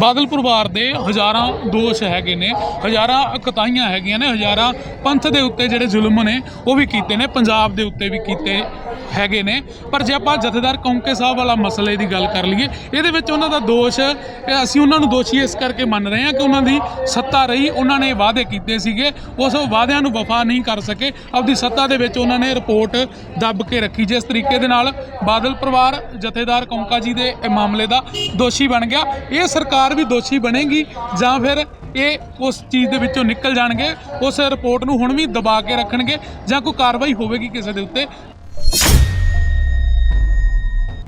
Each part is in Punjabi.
ਬਾਦਲ ਪਰਿਵਾਰ ਦੇ ਹਜ਼ਾਰਾਂ ਦੋਸ਼ ਹੈਗੇ ਨੇ, ਹਜ਼ਾਰਾਂ ਕਤਾਈਆਂ ਹੈਗੀਆਂ ਨੇ, ਹਜ਼ਾਰਾਂ ਪੰਥ ਦੇ ਉੱਤੇ ਜਿਹੜੇ ਜ਼ੁਲਮ ਨੇ, ਉਹ ਵੀ ਕੀਤੇ ਨੇ, ਪੰਜਾਬ ਦੇ ਉੱਤੇ ਵੀ ਕੀਤੇ ਹੈਗੇ ਨੇ। ਪਰ ਜੇ ਆਪਾਂ ਜਥੇਦਾਰ ਕੌਂਕੇ ਸਾਹਿਬ ਵਾਲਾ ਮਸਲੇ ਦੀ ਗੱਲ ਕਰ ਲਈਏ, ਇਹਦੇ ਵਿੱਚ ਉਹਨਾਂ ਦਾ ਦੋਸ਼ ਅਸੀਂ ਉਹਨਾਂ ਨੂੰ ਦੋਸ਼ੀ ਇਸ ਕਰਕੇ ਮੰਨ ਰਹੇ ਹਾਂ ਕਿ ਉਹਨਾਂ ਦੀ ਸੱਤਾ ਰਹੀ, ਉਹਨਾਂ ਨੇ ਵਾਅਦੇ ਕੀਤੇ ਸੀਗੇ, ਉਸ ਵਾਅਦਿਆਂ ਨੂੰ ਵਫਾ ਨਹੀਂ ਕਰ ਸਕੇ। ਆਪਦੀ ਸੱਤਾ ਦੇ ਵਿੱਚ ਉਹਨਾਂ ਨੇ ਰਿਪੋਰਟ ਦੱਬ ਕੇ ਰੱਖੀ, ਜਿਸ ਤਰੀਕੇ ਦੇ ਨਾਲ ਬਾਦਲ ਪਰਿਵਾਰ ਜਥੇਦਾਰ ਕੌਂਕਾ ਜੀ ਦੇ ਮਾਮਲੇ ਦਾ ਦੋਸ਼ੀ ਬਣ ਗਿਆ। ਇਹ ਸਰਕਾਰ ਵੀ ਦੋਸ਼ੀ ਬਣੇਗੀ ਜਾਂ ਫਿਰ ਇਹ ਉਸ ਚੀਜ਼ ਦੇ ਵਿੱਚੋਂ ਨਿਕਲ ਜਾਣਗੇ, ਉਸ ਰਿਪੋਰਟ ਨੂੰ ਹੁਣ ਵੀ ਦਬਾ ਕੇ ਰੱਖਣਗੇ ਜਾਂ ਕੋਈ ਕਾਰਵਾਈ ਹੋਵੇਗੀ ਕਿਸੇ ਦੇ ਉੱਤੇ?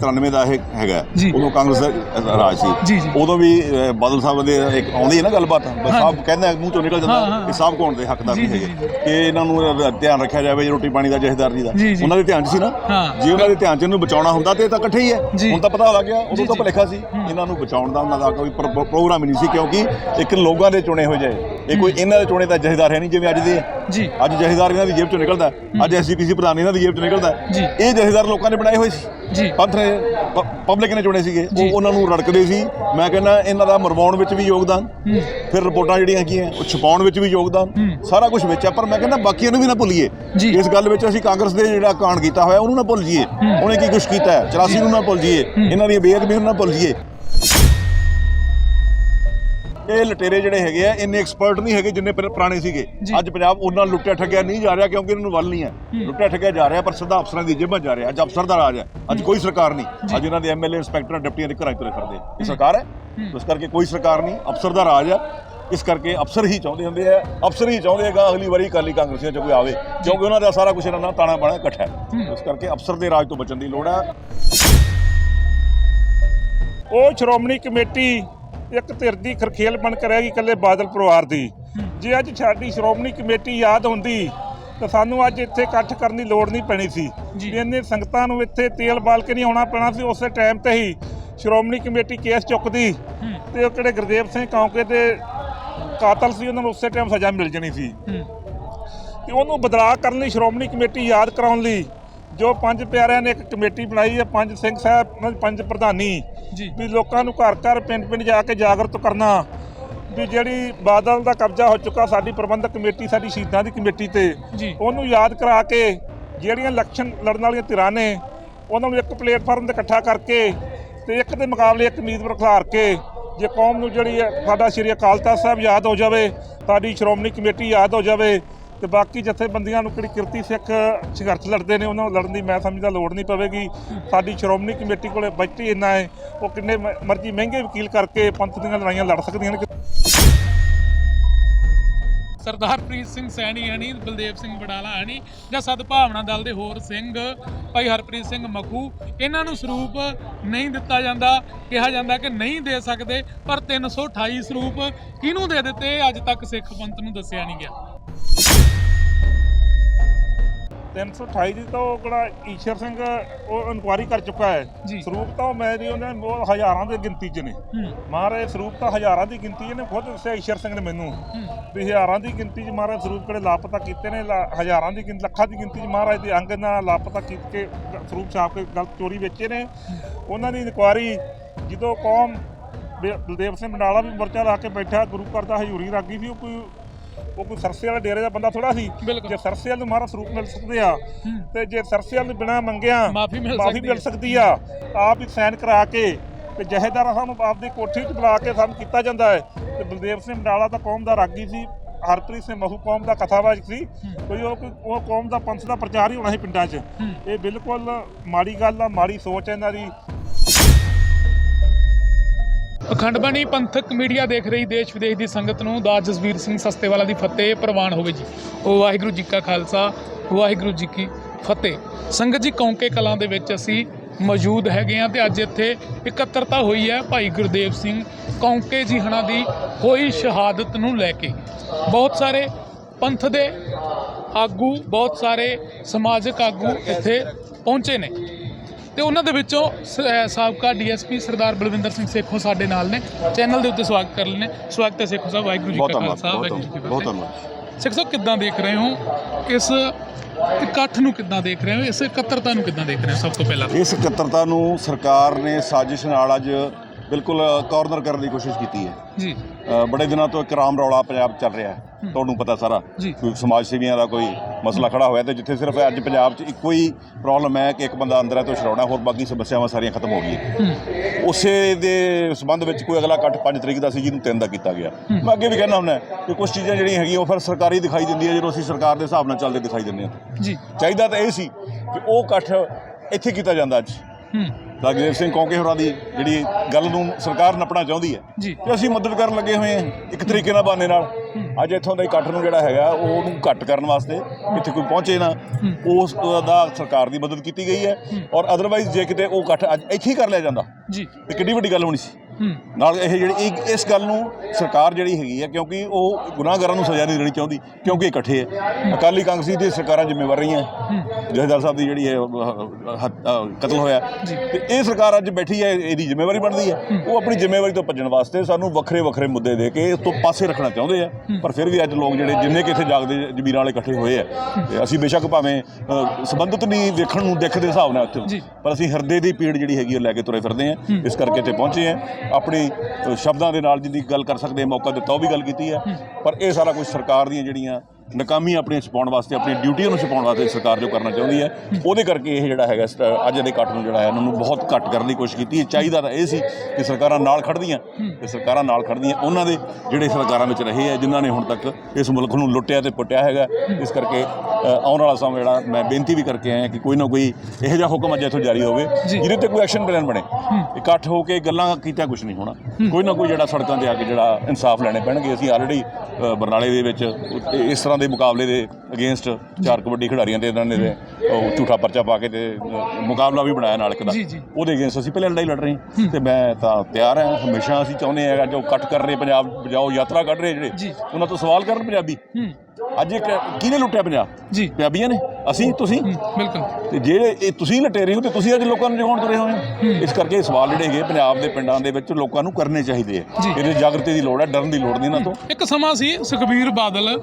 93 ਦਾ ਇਹ ਹੈਗਾ ਜੀ। ਉਦੋਂ ਕਾਂਗਰਸ ਦਾ ਰਾਜ ਸੀ ਜੀ, ਜੀ। ਉਦੋਂ ਵੀ ਅ, ਬਾਦਲ ਸਾਹਿਬ ਦੇ ਇੱਕ ਆਉਂਦੀ ਹੈ ਨਾ ਗੱਲਬਾਤ ਬਸ ਸਾਹਿਬ ਕਹਿੰਦਾ ਮੂੰਹ ਚੋਂ ਨਿਕਲ ਹਾਂ, ਹਾਂ, ਜਾਂਦਾ। ਕਿ ਸਾਹਿਬ ਕੌਣ ਦੇ ਹੱਕਦਾਰ ਜੀ, ਨਹੀਂ ਜੀ, ਹੈਗੇ ਕਿ ਇਹਨਾਂ ਨੂੰ ਅ, ਧਿਆਨ ਰੱਖਿਆ ਜਾਵੇ ਰੋਟੀ ਪਾਣੀ ਦਾ ਜਹੇਦਾਰ ਜੀ ਦਾ ਜੀ, ਜੀ। ਉਹਨਾਂ ਦੇ ਧਿਆਨ 'ਚ ਸੀ ਨਾ ਹਾਂ। ਜੇ ਉਹਨਾਂ ਦੇ ਧਿਆਨ 'ਚ ਇਹਨੂੰ ਬਚਾਉਣਾ ਹੁੰਦਾ ਤੇ ਇਹ ਤਾਂ ਇਕੱਠੇ ਹੀ ਹੈ। ਹੁਣ ਤਾਂ ਪਤਾ ਲੱਗ ਗਿਆ ਜੀ, ਉਦੋਂ ਤਾਂ ਜੀ। ਭੁਲੇਖਾ ਸੀ ਇਹਨਾਂ ਨੂੰ ਬਚਾਉਣ ਦਾ ਉਹਨਾਂ ਦਾ ਕੋਈ ਪ੍ਰੋ- ਪ੍ਰੋ- ਪ੍ਰੋਗਰਾਮ ਹੀ ਨਹੀਂ ਸੀ ਕਿਉਂਕਿ ਇੱਕ ਲੋਕਾਂ ਦੇ ਚੁਣੇ ਹੋਏ ਜਾਏ ਇਹ ਕੋਈ ਇਹਨਾਂ ਦੇ ਚੁਣੇ ਦਾ ਜਹੇਦਾਰ ਹੈ ਨਹੀਂ ਜਿਵੇਂ ਅੱਜ ਦੇ। ਜੀ ਅੱਜ ਜਹੇਦਾਰ ਇਹਨਾਂ ਦੀ ਜੇਬ ਚੋਂ ਨਿਕਲਦਾ। ਅੱਜ ਐਸਜੀਪੀਸੀ ਪ੍ਰਧਾਨ ਇਹਨਾਂ ਦੀ ਜੇਬ ਚੋਂ ਨਿਕਲਦਾ। ਜੀ। ਇਹ ਜਹੇਦਾਰ ਲੋਕਾਂ ਨੇ ਬਣਾਏ ਹੋਏ ਸੀ ਪੰਥ ਨੇ ਪਬਲਿਕ ਨੇ ਚੁਣੇ ਸੀਗੇ। ਉਹ ਉਹਨਾਂ ਨੂੰ ਰੜਕਦੇ ਸੀ। ਮੈਂ ਕਹਿੰਦਾ ਇਹਨਾਂ ਦਾ ਮਰਵਾਉਣ ਵਿੱਚ ਵੀ ਯੋਗਦਾਨ ਫਿਰ ਰਿਪੋਰਟਾਂ ਜਿਹੜੀਆਂ ਹੈਗੀਆਂ ਉਹ ਛਪਾਉਣ ਵਿੱਚ ਵੀ ਯੋਗਦਾਨ। ਸਾਰਾ ਕੁਝ ਵਿੱਚ ਆ। ਪਰ ਮੈਂ ਕਹਿੰਦਾ ਬਾਕੀਆਂ ਨੂੰ ਵੀ ਨਾ ਭੁੱਲੀਏ। ਇਸ ਗੱਲ ਵਿੱਚ ਅਸੀਂ ਕਾਂਗਰਸ ਦੇ ਜਿਹੜਾ ਕਾਂਡ ਕੀਤਾ ਹੋਇਆ ਉਹਨੂੰ ਨਾ ਭੁੱਲ ਜਾਈਏ। ਉਹਨੇ ਕੀ ਕੁਝ ਕੀਤਾ ਹੈ? 84 ਨੂੰ ਨਾ ਭੁੱਲ ਜਾਈਏ। ਇਹਨਾਂ ਦੀਆਂ ਬੇਅਦਬੀਆਂ ਨੂੰ ਨਾ ਭੁੱਲ ਜਾਈਏ। ਇਹ ਲਟੇਰੇ ਜਿਹੜੇ ਹੈਗੇ ਆ ਇੰਨੇ ਐਕਸਪਰਟ ਨਹੀਂ ਹੈਗੇ ਜਿੰਨੇ ਪਹਿਲਾਂ ਪੁਰਾਣੇ ਸੀਗੇ। ਅੱਜ ਪੰਜਾਬ ਉਹਨਾਂ ਲੁੱਟਿਆ ਠੱਗਿਆ ਨਹੀਂ ਜਾ ਰਿਹਾ ਕਿਉਂਕਿ ਇਹਨਾਂ ਨੂੰ ਵੱਲ ਨਹੀਂ ਹੈ। ਲੁੱਟਿਆ ਠੱਗਿਆ ਜਾ ਰਿਹਾ ਪਰ ਸਿੱਧਾ ਅਫਸਰਾਂ ਦੀ ਜੇਬਾਂ ਜਾ ਰਿਹਾ। ਅੱਜ ਅਫਸਰ ਦਾ ਰਾਜ ਹੈ। ਅੱਜ ਕੋਈ ਸਰਕਾਰ ਨਹੀਂ। ਅੱਜ ਇਹਨਾਂ ਦੇ ਐਮਐਲਏ ਇੰਸਪੈਕਟਰ ਡਿਪਟੀਆਂ ਦੇ ਘਰਾਂ 'ਚ ਤੁਰੇ ਫਿਰਦੇ ਇਹ ਸਰਕਾਰ ਹੈ। ਇਸ ਕਰਕੇ ਕੋਈ ਸਰਕਾਰ ਨਹੀਂ। ਅਫਸਰ ਦਾ ਰਾਜ ਹੈ। ਇਸ ਕਰਕੇ ਅਫਸਰ ਹੀ ਚਾਹੁੰਦੇ ਹੁੰਦੇ ਆ। ਅਫਸਰ ਹੀ ਚਾਹੁੰਦੇ ਹੈਗਾ ਅਗਲੀ ਵਾਰੀ ਅਕਾਲੀ ਕਾਂਗਰਸੀਆਂ 'ਚ ਕੋਈ ਆਵੇ। ਕਿਉਂਕਿ ਉਹਨਾਂ ਦਾ ਸਾਰਾ ਕੁਝ ਇਹਨਾਂ ਨਾਲ ਤਾਣਾ ਬਾਣਾ ਇਕੱਠਾ ਹੈ। ਇਸ ਕਰਕੇ ਅਫਸਰ ਦੇ ਰਾਜ ਤੋਂ ਬਚਣ ਦੀ ਲੋੜ ਹੈ। ਉਹ ਸ਼੍ਰੋਮਣੀ ਕਮੇਟੀ ਇੱਕ ਧਿਰ ਦੀ ਖਰਖੇਲ ਬਣ ਕੇ ਰਹਿ ਗਈ ਇਕੱਲੇ ਬਾਦਲ ਪਰਿਵਾਰ ਦੀ। ਜੇ ਅੱਜ ਸਾਡੀ ਸ਼੍ਰੋਮਣੀ ਕਮੇਟੀ ਯਾਦ ਹੁੰਦੀ ਤਾਂ ਸਾਨੂੰ ਅੱਜ ਇੱਥੇ ਇਕੱਠ ਕਰਨ ਦੀ ਲੋੜ ਨਹੀਂ ਪੈਣੀ ਸੀ। ਇੰਨੇ ਸੰਗਤਾਂ ਨੂੰ ਇੱਥੇ ਤੇਲ ਬਾਲ ਕੇ ਨਹੀਂ ਆਉਣਾ ਪੈਣਾ ਸੀ ਉਸੇ ਟਾਈਮ ਤੇ ਹੀ ਸ਼੍ਰੋਮਣੀ ਕਮੇਟੀ ਕੇਸ ਚੁੱਕਦੀ ਤੇ ਉਹ ਕਿਹੜੇ ਗੁਰਦੇਵ ਸਿੰਘ ਕੌਂਕੇ ਦੇ ਕਾਤਲ ਸੀ ਉਹਨਾਂ ਨੂੰ ਉਸੇ ਟਾਈਮ ਸਜ਼ਾ ਮਿਲ ਜਾਣੀ ਸੀ। ਤੇ ਉਹਨੂੰ ਬਦਲਾਅ ਕਰਨ ਲਈ ਸ਼੍ਰੋਮਣੀ ਕਮੇਟੀ ਯਾਦ ਕਰਾਉਣ ਲਈ ਜੋ ਪੰਜ ਪਿਆਰਿਆਂ ਨੇ ਇੱਕ ਕਮੇਟੀ ਬਣਾਈ ਹੈ ਪੰਜ ਸਿੰਘ ਸਾਹਿਬ ਉਹਨਾਂ ਦੀ ਪੰਜ ਪ੍ਰਧਾਨੀ। ਜੀ। ਵੀ ਲੋਕਾਂ ਨੂੰ ਘਰ ਘਰ ਪਿੰਡ ਪਿੰਡ ਜਾ ਕੇ ਜਾਗਰਤ ਕਰਨਾ ਵੀ ਜਿਹੜੀ ਬਾਦਲ ਦਾ ਕਬਜ਼ਾ ਹੋ ਚੁੱਕਾ ਸਾਡੀ ਪ੍ਰਬੰਧਕ ਕਮੇਟੀ ਸਾਡੀ ਸ਼ਹੀਦਾਂ ਦੀ ਕਮੇਟੀ ਤੇ ਜੀ। ਉਹਨੂੰ ਯਾਦ ਕਰਾ ਕੇ ਜਿਹੜੀਆਂ ਇਲੈਕਸ਼ਨ ਲੜਨ ਵਾਲੀਆਂ ਧਿਰਾਂ ਨੇ ਉਹਨਾਂ ਨੂੰ ਇੱਕ ਪਲੇਟਫਾਰਮ ਤੇ ਇਕੱਠਾ ਕਰਕੇ ਤੇ ਇੱਕ ਦੇ ਮੁਕਾਬਲੇ ਇੱਕ ਉਮੀਦਵਾਰ ਖਿਲਾਰ ਕੇ ਜੇ ਕੌਮ ਨੂੰ ਜਿਹੜੀ ਹੈ ਸਾਡਾ ਸ਼੍ਰੀ ਅਕਾਲ ਤਖਤ ਸਾਹਿਬ ਯਾਦ ਹੋ ਜਾਵੇ ਸਾਡੀ ਸ਼੍ਰੋਮਣੀ ਕਮੇਟੀ ਯਾਦ ਹੋ ਜਾਵੇ ਤੇ ਬਾਕੀ ਜਥੇਬੰਦੀਆਂ ਨੂੰ ਕਿਹੜੀ ਕਿਰਤੀ ਸਿੱਖ ਸੰਘਰਸ਼ ਲੜਦੇ ਨੇ, ਉਹਨਾਂ ਨੂੰ ਲੜਨ ਦੀ ਮੈਂ ਸਮਝਦਾ ਲੋੜ ਨਹੀਂ ਪਵੇਗੀ। ਸਾਡੀ ਸ਼੍ਰੋਮਣੀ ਕਮੇਟੀ ਕੋਲੇ ਬਜਟ ਇੰਨਾ ਹੈ, ਉਹ ਕਿੰਨੇ ਮਰਜ਼ੀ ਮਹਿੰਗੇ ਵਕੀਲ ਕਰਕੇ ਪੰਥ ਦੀਆਂ ਲੜਾਈਆਂ ਲੜ ਸਕਦੀਆਂ ਨੇ। ਸਰਦਾਰ ਪ੍ਰੀਤ ਸਿੰਘ ਸੈਣੀ ਹਣੀ ਬਲਦੇਵ ਸਿੰਘ ਬਡਾਲਾ ਹਣੀ ਜਾਂ ਸਦਭਾਵਨਾ ਦਲ ਦੇ ਹੋਰ ਸਿੰਘ, ਭਾਈ ਹਰਪ੍ਰੀਤ ਸਿੰਘ ਮਖੂ, ਇਹਨਾਂ ਨੂੰ ਸਰੂਪ ਨਹੀਂ ਦਿੱਤਾ ਜਾਂਦਾ, ਕਿਹਾ ਜਾਂਦਾ ਕਿ ਨਹੀਂ ਦੇ ਸਕਦੇ, ਪਰ 328 ਸਰੂਪ ਕਿਹਨੂੰ ਦੇ ਦਿੱਤੇ, ਅੱਜ ਤੱਕ ਸਿੱਖ ਪੰਥ ਨੂੰ ਦੱਸਿਆ ਨਹੀਂ ਗਿਆ। 328 ਦੀ ਤਾਂ ਉਹ ਕਿਹੜਾ ਈਸ਼ਰ ਸਿੰਘ ਉਹ ਇਨਕੁਆਰੀ ਕਰ ਚੁੱਕਾ। ਹੈ। ਸਰੂਪ ਤਾਂ ਮੈਂ ਜੀ ਉਹਨਾਂ ਉਹ ਹਜ਼ਾਰਾਂ ਦੀ ਗਿਣਤੀ 'ਚ ਨੇ। ਮਹਾਰਾਜ ਸਰੂਪ ਤਾਂ ਹਜ਼ਾਰਾਂ ਦੀ ਗਿਣਤੀ 'ਚ ਨੇ ਖੁਦ ਦੱਸਿਆ ਈਸ਼ਰ ਸਿੰਘ ਨੇ ਮੈਨੂੰ। ਵੀ ਹਜ਼ਾਰਾਂ ਦੀ ਗਿਣਤੀ 'ਚ ਮਹਾਰਾਜ ਸਰੂਪ ਕਿਹੜੇ ਲਾਪਤਾ ਕੀਤੇ ਨੇ ਹਜ਼ਾਰਾਂ ਦੀ ਗਿਣਤੀ ਲੱਖਾਂ ਦੀ ਗਿਣਤੀ 'ਚ ਮਹਾਰਾਜ ਦੇ ਅੰਗ ਨਾਲ ਲਾਪਤਾ ਕੀਤੇ ਸਰੂਪ ਛਾਪ ਕੇ ਗਲਤ ਚੋਰੀ ਵੇਚੇ ਨੇ। ਉਹਨਾਂ ਦੀ ਇਨਕੁਆਰੀ ਜਦੋਂ ਕੌਮ ਬਲਦੇਵ ਸਿੰਘ ਮੰਡਾਲਾ ਵੀ ਮਰਚਾ ਲਾ ਕੇ ਬੈਠਾ ਗੁਰੂ ਘਰ ਦਾ ਹਜ਼ੂਰੀ ਰਾਗੀ ਸੀ ਉਹ ਕੋਈ ਉਹ ਕੋਈ ਸਰਸੇ ਵਾਲੇ ਡੇਰੇ ਦਾ ਬੰਦਾ ਥੋੜਾ ਸੀ। ਬਿਲਕੁਲ। ਜੇ ਸਰਸੇ ਵਾਲੇ ਨੂੰ ਮਹਾਰਾਜ ਸਰੂਪ ਮਿਲ ਸਕਦੇ ਆ ਤੇ ਜੇ ਸਰਸੇ ਵਾਲੇ ਨੂੰ ਬਿਨਾ ਮੰਗਿਆ ਮਾਫ਼ੀ ਮਿਲ ਸਕਦੀ ਮਿਲ ਹੈ। ਸਕਦੀ ਆ। ਆਪ ਹੀ ਸਾਈਨ ਕਰਾ ਕੇ ਤੇ ਜਹੇਦਾਰਾਂ ਸਾਨੂੰ ਆਪਦੀ ਕੋਠੀ 'ਚ ਬੁਲਾ ਕੇ ਸਾਨੂੰ ਕੀਤਾ ਜਾਂਦਾ ਹੈ। ਤੇ ਬਲਦੇਵ ਸਿੰਘ ਮਡਾਲਾ ਤਾਂ ਕੌਮ ਦਾ ਰਾਗੀ ਸੀ ਹਰਪ੍ਰੀਤ ਸਿੰਘ ਮਹੂ ਕੌਮ ਦਾ ਕਥਾਵਾਚਕ ਸੀ। ਕੋਈ ਉਹ ਉਹ ਕੌਮ ਦਾ ਪੰਥ ਦਾ ਪ੍ਰਚਾਰ ਹੀ ਹੋਣਾ ਸੀ ਪਿੰਡਾਂ 'ਚ। ਇਹ ਬਿਲਕੁਲ ਮਾੜੀ ਗੱਲ ਆ ਮਾੜੀ ਸੋਚ ਹੈ ਇਹਨਾਂ ਦੀ। ਅਖੰਡ ਬਾਣੀ ਪੰਥਕ ਮੀਡੀਆ ਦੇਖ ਰਹੀ ਦੇਸ਼ ਵਿਦੇਸ਼ ਦੀ ਸੰਗਤ ਨੂੰ ਦਾ ਜਸਵੀਰ ਸਿੰਘ ਸਸਤੇਵਾਲਾ ਦੀ ਫਤਿਹ ਪ੍ਰਵਾਨ ਹੋਵੇ ਜੀ। ਉਹ ਵਾਹਿਗੁਰੂ ਜੀ ਕਾ ਖਾਲਸਾ, ਵਾਹਿਗੁਰੂ ਜੀ ਕੀ ਫਤਿਹ। ਸੰਗਤ ਜੀ, ਕੌਂਕੇ ਕਲਾਂ ਦੇ ਵਿੱਚ ਅਸੀਂ ਮੌਜੂਦ ਹੈਗੇ ਆ ਤੇ ਅੱਜ ਇੱਥੇ ਇਕੱਤਰਤਾ ਹੋਈ ਹੈ ਭਾਈ ਗੁਰਦੇਵ ਸਿੰਘ ਕੌਂਕੇ ਜੀ ਹਣਾ ਦੀ ਹੋਈ ਸ਼ਹਾਦਤ ਨੂੰ ਲੈ ਕੇ। ਬਹੁਤ ਸਾਰੇ ਪੰਥ ਦੇ ਆਗੂ, ਬਹੁਤ ਸਾਰੇ ਸਮਾਜਿਕ ਆਗੂ ਇੱਥੇ ਪਹੁੰਚੇ ਨੇ। ਤੇ ਉਹਨਾਂ ਦੇ ਵਿੱਚੋਂ ਸ- ਅਹ ਸਾਬਕਾ ਡੀਐਸਪੀ ਸਰਦਾਰ ਬਲਵਿੰਦਰ ਸਿੰਘ ਸੇਖੋਂ ਸਾਡੇ ਨਾਲ ਨੇ। ਚੈਨਲ ਦੇ ਉੱਤੇ ਸਵਾਗਤ ਕਰ ਲੈਣੇ ਸਵਾਗਤ ਹੈ ਸੇਖੋਂ ਸਾਹਿਬ ਵਾਹਿਗੁਰੂ ਜੀ ਬਹੁਤ ਕਾ ਧੰਨਵਾਦ ਖਾਲਸਾ ਬਹੁਤ ਵਾਹਿਗੁਰੂ ਜੀ ਕੀ ਧੰਨਵਾਦ ਬਹੁਤ ਫਤਿਹ ਧੰਨਵਾਦ। ਸੇਖ ਸਾਹਿਬ ਕਿੱਦਾਂ ਦੇਖ ਰਹੇ ਹੋ? ਇਸ ਇਕੱਠ ਨੂੰ ਕਿੱਦਾਂ ਦੇਖ ਰਹੇ ਹੋ? ਇਸ ਇਕੱਤਰਤਾ ਨੂੰ ਕਿੱਦਾਂ ਦੇਖ ਰਹੇ ਹੋ ਸਭ ਤੋਂ ਪਹਿਲਾਂ? ਇਸ ਇਕੱਤਰਤਾ ਨੂੰ ਸਰਕਾਰ ਨੇ ਸਾਜ਼ਿਸ਼ ਨਾਲ ਅੱਜ ਬਿਲਕੁਲ ਕਾਰਨਰ ਕਰਨ ਦੀ ਕੋਸ਼ਿਸ਼ ਕੀਤੀ ਹੈ। ਜੀ। ਬੜੇ ਦਿਨਾਂ ਤੋਂ ਇੱਕ ਰਾਮ ਰੌਲਾ ਪੰਜਾਬ ਚੱਲ ਰਿਹਾ ਹੈ। ਤੁਹਾਨੂੰ ਪਤਾ ਸਾਰਾ। ਕੋਈ ਸਮਾਜ ਸੇਵੀਆਂ ਦਾ ਕੋਈ ਮਸਲਾ ਖੜਾ ਹੋਇਆ ਤੇ ਜਿੱਥੇ ਸਿਰਫ ਅੱਜ ਪੰਜਾਬ 'ਚ ਇੱਕੋ ਹੀ ਪ੍ਰੋਬਲਮ ਹੈ ਕਿ ਇੱਕ ਬੰਦਾ ਅੰਦਰ ਹੈ ਤੋਂ ਛਡਾਉਣਾ ਹੋਰ ਬਾਕੀ ਸਮੱਸਿਆਵਾਂ ਸਾਰੀਆਂ ਖਤਮ ਹੋ ਗਈਆਂ। ਉਸੇ ਦੇ ਸੰਬੰਧ ਵਿੱਚ ਕੋਈ ਅਗਲਾ ਇਕੱਠ 5 ਤਰੀਕ ਦਾ ਸੀ ਜਿਹਨੂੰ 3 ਦਾ ਕੀਤਾ ਗਿਆ। ਮੈਂ ਅੱਗੇ ਵੀ ਕਹਿਣਾ ਹੁੰਦਾ ਕਿ ਕੁਝ ਚੀਜ਼ਾਂ ਜਿਹੜੀਆਂ ਹੈਗੀਆਂ ਉਹ ਫਿਰ ਸਰਕਾਰੀ ਦਿਖਾਈ ਦਿੰਦੀ ਹੈ ਜਦੋਂ ਅਸੀਂ ਸਰਕਾਰ ਦੇ ਹਿਸਾਬ ਨਾਲ ਚੱਲਦੇ ਦਿਖਾਈ ਦਿੰਦੇ ਹਾਂ। ਜੀ। ਚਾਹੀਦਾ ਤਾਂ ਇਹ ਸੀ ਕਿ ਉਹ ਇਕੱਠ ਇੱਥੇ ਕੀਤਾ ਜਾਂਦਾ ਅੱਜ। ਹੂੰ ਰਾਜਦੇਵ ਸਿੰਘ ਕੌਂਕੇ ਹੋਰਾਂ ਦੀ ਜਿਹੜੀ ਗੱਲ ਨੂੰ ਸਰਕਾਰ ਨੱਪਣਾ ਚਾਹੁੰਦੀ ਹੈ। ਤੇ ਅਸੀਂ ਮਦਦ ਕਰਨ ਲੱਗੇ ਹੋਏ ਹਾਂ ਇੱਕ ਤਰੀਕੇ ਨਾਲ ਬਾਨੇ ਨਾਲ। ਅੱਜ ਇੱਥੋਂ ਦਾ ਇਕੱਠ ਨੂੰ ਜਿਹੜਾ ਹੈਗਾ ਉਹ ਉਹਨੂੰ ਘੱਟ ਕਰਨ ਵਾਸਤੇ ਇੱਥੇ ਕੋਈ ਪਹੁੰਚੇ ਨਾ ਉਸ ਦਾ ਸਰਕਾਰ ਦੀ ਮਦਦ ਕੀਤੀ ਗਈ ਹੈ। ਔਰ ਅਦਰਵਾਈਜ਼ ਜੇ ਕਿਤੇ ਉਹ ਇਕੱਠ ਅੱਜ ਇੱਥੇ ਹੀ ਕਰ ਲਿਆ ਜਾਂਦਾ। ਜੀ। ਤੇ ਕਿੰਨੀ ਵੱਡੀ ਗੱਲ ਹੋਣੀ ਸੀ। ਨਾਲ ਇਹ ਜਿਹੜੀ ਇਸ ਗੱਲ ਨੂੰ ਸਰਕਾਰ ਜਿਹੜੀ ਹੈਗੀ ਹੈ ਕਿਉਂਕਿ ਉਹ ਗੁਨਾਹਗਾਰਾਂ ਨੂੰ ਸਜ਼ਾ ਨਹੀਂ ਦੇਣੀ ਚਾਹੁੰਦੀ ਕਿਉਂਕਿ ਇਕੱਠੇ ਹੈ। ਅਕਾਲੀ ਕਾਂਗਰਸੀ ਦੀ ਸਰਕਾਰਾਂ ਜ਼ਿੰਮੇਵਾਰ ਰਹੀਆਂ। ਜਥੇਦਾਰ ਸਾਹਿਬ ਦੀ ਜਿਹੜੀ ਹੈ ਅਹ, ਅਹ, ਅਹ, ਕਤਲ ਹੋਇਆ। ਤੇ ਇਹ ਸਰਕਾਰ ਅੱਜ ਬੈਠੀ ਹੈ ਇਹਦੀ ਜ਼ਿੰਮੇਵਾਰੀ ਬਣਦੀ ਹੈ। ਉਹ ਆਪਣੀ ਜ਼ਿੰਮੇਵਾਰੀ ਤੋਂ ਭੱਜਣ ਵਾਸਤੇ ਸਾਨੂੰ ਵੱਖਰੇ ਵੱਖਰੇ ਮੁੱਦੇ ਦੇ ਕੇ ਇਸ ਤੋਂ ਪਾਸੇ ਰੱਖਣਾ ਚਾਹੁੰਦੇ ਆ। ਪਰ ਫਿਰ ਵੀ ਅੱਜ ਲੋਕ ਜਿਹੜੇ ਜਿੰਨੇ ਕਿ ਇੱਥੇ ਜਾਗਦੇ ਜ਼ਮੀਰਾਂ ਵਾਲੇ ਇਕੱਠੇ ਹੋਏ ਆ ਤੇ ਅਸੀਂ ਬੇਸ਼ੱਕ ਭਾਵੇਂ ਅਹ, ਸੰਬੰਧਿਤ ਨਹੀਂ ਵੇਖਣ ਨੂੰ ਦੇਖਦੇ ਹਿਸਾਬ ਨਾਲ। ਇੱਥੇ ਪਰ ਅਸੀਂ ਹਿਰਦੇ ਦੀ ਪੀੜ ਜਿਹੜੀ ਹੈਗੀ ਉਹ ਲੈ ਕੇ ਤੁਰੇ ਫਿਰਦੇ ਆ। ਇਸ ਕਰਕੇ ਇੱਥੇ ਪਹੁੰਚੇ ਆ। ਆਪਣੀ ਸ਼ਬਦਾਂ ਦੇ ਨਾਲ ਜਿੰਨੀ ਗੱਲ ਕਰ ਸਕਦੇ ਮੌਕਾ ਦਿੱਤਾ ਉਹ ਵੀ ਗੱਲ ਕੀਤੀ ਹੈ। ਪਰ ਇਹ ਸਾਰਾ ਕੁਝ ਸਰਕਾਰ ਦੀਆਂ ਜਿਹੜੀਆਂ ਨਕਾਮੀਆਂ ਆਪਣੀਆਂ ਛਪਾਉਣ ਵਾਸਤੇ ਆਪਣੀ ਡਿਊਟੀਆਂ ਨੂੰ ਛਪਾਉਣ ਵਾਸਤੇ ਸਰਕਾਰ ਜੋ ਕਰਨਾ ਚਾਹੁੰਦੀ ਹੈ। ਉਹਦੇ ਕਰਕੇ ਇਹ ਜਿਹੜਾ ਹੈਗਾ ਅੱਜ ਦੇ ਇਕੱਠ ਨੂੰ ਜਿਹੜਾ ਹੈ ਇਹਨਾਂ ਨੂੰ ਬਹੁਤ ਘੱਟ ਕਰਨ ਦੀ ਕੋਸ਼ਿਸ਼ ਕੀਤੀ ਹੈ। ਚਾਹੀਦਾ ਤਾਂ ਇਹ ਸੀ ਕਿ ਸਰਕਾਰਾਂ ਨਾਲ ਖੜਦੀਆਂ ਤੇ ਸਰਕਾਰਾਂ ਨਾਲ ਖੜਦੀਆਂ ਉਹਨਾਂ ਦੇ ਜਿਹੜੇ ਸਰਕਾਰਾਂ ਵਿੱਚ ਰਹੇ ਆ ਜਿਨ੍ਹਾਂ ਨੇ ਹੁਣ ਤੱਕ ਇਸ ਮੁਲਕ ਨੂੰ ਲੁੱਟਿਆ ਤੇ ਪੁੱਟਿਆ ਹੈਗਾ। ਇਸ ਕਰਕੇ ਆਉਣ ਵਾਲਾ ਸਮਾਂ ਜਿਹੜਾ ਮੈਂ ਬੇਨਤੀ ਵੀ ਕਰਕੇ ਆਇਆ ਕਿ ਕੋਈ ਨਾ ਕੋਈ ਇਹੋ ਜਿਹਾ ਹੁਕਮ ਅੱਜ ਇੱਥੋਂ ਜਾਰੀ ਹੋਵੇ। ਜਿਹਦੇ ਤੇ ਕੋਈ ਐਕਸ਼ਨ ਪਲਾਨ ਬਣੇ। ਇਕੱਠ ਹੋ ਕੇ ਗੱਲਾਂ ਕੀਤਾ ਕੁਝ ਨਹੀਂ ਹੋਣਾ। ਕੋਈ ਨਾ ਕੋਈ ਜਿਹੜਾ ਸੜਕਾਂ ਤੇ ਆ ਕੇ ਜਿਹੜਾ ਇਨਸਾਫ ਲੈਣੇ ਪੈਣਗੇ ਅਸੀਂ ਆਲਰੇਡੀ ਬਰਨਾਲੇ ਦੇ ਵਿੱਚ ਇਸ ਤਰ੍ਹਾਂ ਦੇ ਮੁਕਾਬਲੇ ਦੇ ਅਗੇਂਸਟ ਚਾਰ ਕਬੱਡੀ ਖਿਡਾਰੀਆਂ ਤੇ ਇਹਨਾਂ ਨੇ ਤੇ ਉਹ ਝੂਠਾ ਪਰਚਾ ਪਾ ਕੇ ਤੇ ਮੁਕਾਬਲਾ ਵੀ ਬਣਾਇਆ ਨਾਲ ਇੱਕ ਦਾ। ਜੀ, ਜੀ। ਉਹਦੇ ਅਗੇਂਸਟ ਅਸੀਂ ਪਹਿਲਾਂ ਲੜਾਈ ਲੜ ਰਹੇ ਹਾਂ। ਤੇ ਮੈਂ ਤਾਂ ਤਿਆਰ ਹਾਂ ਹਮੇਸ਼ਾ ਅਸੀਂ ਚਾਹੁੰਦੇ ਹਾਂ ਜੋ ਇਕੱਠ ਕਰ ਰਹੇ ਪੰਜਾਬ ਬਜਾਓ ਯਾਤਰਾ ਕੱਢ ਰਹੇ ਜੀ। ਜਿਹੜੇ ਉਹਨਾਂ ਤੋਂ ਸਵਾਲ ਕਰਨ ਪੰਜਾਬੀ। ਹੂੰ। ਅੱਜ ਇੱਕ ਕਿਹਨੇ ਲੁੱਟਿਆ ਪੰਜਾਬ? ਜੀ। ਪੰਜਾਬੀਆਂ ਨੇ। ਅਸੀਂ ਤੁਸੀਂ? ਬਿਲਕੁਲ। ਤੇ ਜਿਹੜੇ ਇਹ ਤੁਸੀਂ ਲਟੇਰੇ ਹੋ ਤੇ ਤੁਸੀਂ ਅੱਜ ਲੋਕਾਂ ਨੂੰ ਜਗਾਉਣ ਤੁਰੇ ਹੋਏ ਹੋ। ਇਸ ਕਰਕੇ ਇਹ ਸਵਾਲ ਜਿਹੜੇ ਹੈਗੇ ਪੰਜਾਬ ਦੇ ਪਿੰਡਾਂ ਦੇ ਵਿੱਚ ਲੋਕਾਂ ਨੂੰ ਕਰਨੇ ਚਾਹੀਦੇ ਆ। ਜੀ। ਇਹਦੇ ਜਾਗਰਤੀ ਦੀ ਲੋੜ ਹੈ ਡਰਨ ਦੀ ਲੋੜ ਨਹੀਂ ਇਹਨਾਂ ਤੋਂ। ਇੱਕ ਸਮਾਂ ਸੀ ਸੁਖਬੀਰ ਬਾਦਲ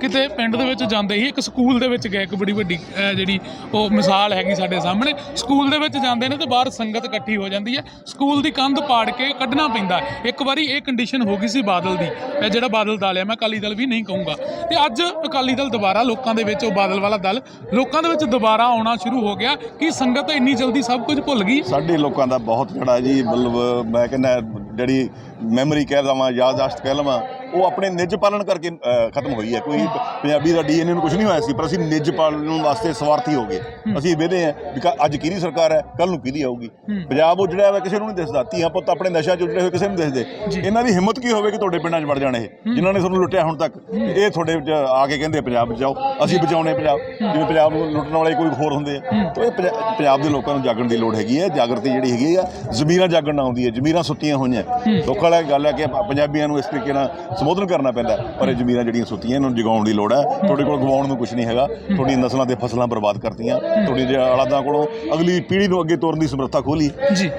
ਕਿਤੇ ਪਿੰਡ ਦੇ ਵਿੱਚ ਜਾਂਦੇ ਸੀ ਇੱਕ ਸਕੂਲ ਦੇ ਵਿੱਚ ਗਏ ਇੱਕ ਬੜੀ ਵੱਡੀ ਜਿਹੜੀ ਉਹ ਮਿਸਾਲ ਹੈਗੀ ਸਾਡੇ ਸਾਹਮਣੇ। ਸਕੂਲ ਦੇ ਵਿੱਚ ਜਾਂਦੇ ਨੇ ਤੇ ਬਾਹਰ ਸੰਗਤ ਇਕੱਠੀ ਹੋ ਜਾਂਦੀ ਹੈ। ਸਕੂਲ ਦੀ ਕੰਧ ਪਾੜ ਕੇ ਕੱਢਣਾ ਪੈਂਦਾ। ਇੱਕ ਵਾਰੀ ਇਹ ਕੰਡੀਸ਼ਨ ਹੋ ਗਈ ਸੀ ਬਾਦਲ ਦੀ। ਇਹ ਜਿਹੜਾ ਬਾਦਲ ਦਲ ਹੈ ਮੈਂ ਅਕਾਲੀ ਦਲ ਵੀ ਨਹੀਂ ਕਹੂੰਗਾ। ਤੇ ਅੱਜ ਅਕਾਲੀ ਦਲ ਦੁਬਾਰਾ ਲੋਕਾਂ ਦੇ ਵਿੱਚ ਉਹ ਬਾਦਲ ਵਾਲਾ ਦਲ ਲੋਕਾਂ ਦੇ ਵਿੱਚ ਦੁਬਾਰਾ ਆਉਣਾ ਸ਼ੁਰੂ ਹੋ ਗਿਆ ਕਿ ਸੰਗਤ ਇੰਨੀ ਜਲਦੀ ਸਭ ਕੁਝ ਭੁੱਲ ਗਈ? ਸਾਡੇ ਲੋਕਾਂ ਦਾ ਬਹੁਤ ਜਿਹੜਾ ਜੀ ਮਤਲਬ ਮੈਂ ਕਹਿੰਦਾ ਜਿਹੜੀ ਮੈਮਰੀ ਕਹਿ ਲਵਾਂ ਯਾਦਾਸ਼ਤ ਕਹਿ ਲਵਾਂ ਉਹ ਆਪਣੇ ਨਿੱਜ ਪਾਲਣ ਕਰਕੇ ਖਤਮ ਹੋਈ ਹੈ। ਕੋਈ ਪੰਜਾਬੀ ਦਾ ਡੀਐਨਏ ਨੂੰ ਕੁਝ ਨਹੀਂ ਹੋਇਆ ਸੀ ਪਰ ਅਸੀਂ ਨਿੱਜ ਪਾਲਣ ਵਾਸਤੇ ਸਵਾਰਥੀ ਹੋ ਗਏ। ਅਸੀਂ ਵੇਦੇ ਆ ਵੀ ਕ- ਅੱਜ ਕਿਹਦੀ ਸਰਕਾਰ ਹੈ ਕੱਲ ਨੂੰ ਕਿਹਦੀ ਆਊਗੀ? ਪੰਜਾਬ ਉਜੜਿਆ ਹੋਇਆ ਕਿਸੇ ਨੂੰ ਨਹੀਂ ਦਿਸਦਾ। ਧੀਆਂ ਪੁੱਤ ਆਪਣੇ ਨਸ਼ਾ ਚ ਉਜੜੇ ਹੋਏ ਕਿਸੇ ਨੂੰ ਦਿਸਦੇ। ਇਹਨਾਂ ਦੀ ਹਿੰਮਤ ਕੀ ਹੋਵੇ ਕਿ ਤੁਹਾਡੇ ਪਿੰਡਾਂ 'ਚ ਵੜ ਜਾਣ ਇਹ? ਜਿਨ੍ਹਾਂ ਨੇ ਤੁਹਾਨੂੰ ਲੁੱਟਿਆ ਹੁਣ ਤੱਕ। ਇਹ ਤੁਹਾਡੇ ਵਿੱਚ ਆ ਕੇ ਕਹਿੰਦੇ ਪੰਜਾਬ ਬਚਾਓ। ਅਸੀਂ ਬਚਾਉਣੇ ਪੰਜਾਬ। ਜਿਵੇਂ ਪੰਜਾਬ ਨੂੰ ਲੁੱਟਣ ਵਾਲੇ ਕੋਈ ਹੋਰ ਹੁੰਦੇ ਆ। ਤਾਂ ਇਹ ਪੰਜਾ- ਪੰਜਾਬ ਦੇ ਲੋਕਾਂ ਨੂੰ ਜਾਗਣ ਦੀ ਲੋੜ ਹੈਗੀ ਹੈ। ਜਾਗਰਤੀ ਜਿਹੜੀ ਹੈਗੀ ਆ ਜ਼ਮੀਰਾਂ ਜਾਗਣ ਨਾਲ ਆਉਂਦੀ ਹੈ। ਜ਼ਮੀਰਾਂ ਸੁੱਤੀਆਂ ਹੋਈਆਂ। ਦੁੱਖ ਵਾਲਾ ਗੱਲ ਹੈ ਕਿ ਪੰਜਾਬੀਆਂ ਨੂੰ ਇਸ ਤਰੀਕੇ ਨਾਲ ਸੰਬੋਧਨ ਕਰਨਾ ਪੈਂਦਾ। ਪਰ ਇਹ ਜ਼ਮੀਰਾਂ ਜਿਹੜੀਆਂ ਸੁੱਤੀਆਂ ਇਹਨਾਂ ਨੂੰ ਜਗਾਉਣ ਦੀ ਲੋੜ ਹੈ। ਤੁਹਾਡੇ ਕੋਲ ਗਵਾਉਣ ਨੂੰ ਕੁਝ ਨਹੀਂ ਹੈਗਾ। ਤੁਹਾਡੀਆਂ ਨਸਲਾਂ ਤੇ ਫਸਲਾਂ ਬਰਬਾਦ ਕਰਤੀਆਂ। ਤੁਹਾਡੀ ਜੇ ਔਲਾਦਾਂ ਕੋਲੋਂ ਅਗਲੀ ਪੀੜ੍ਹੀ ਨੂੰ ਅੱਗੇ ਤੋਰਨ ਦੀ ਸਮਰੱਥਾ ਖੋਲੀ।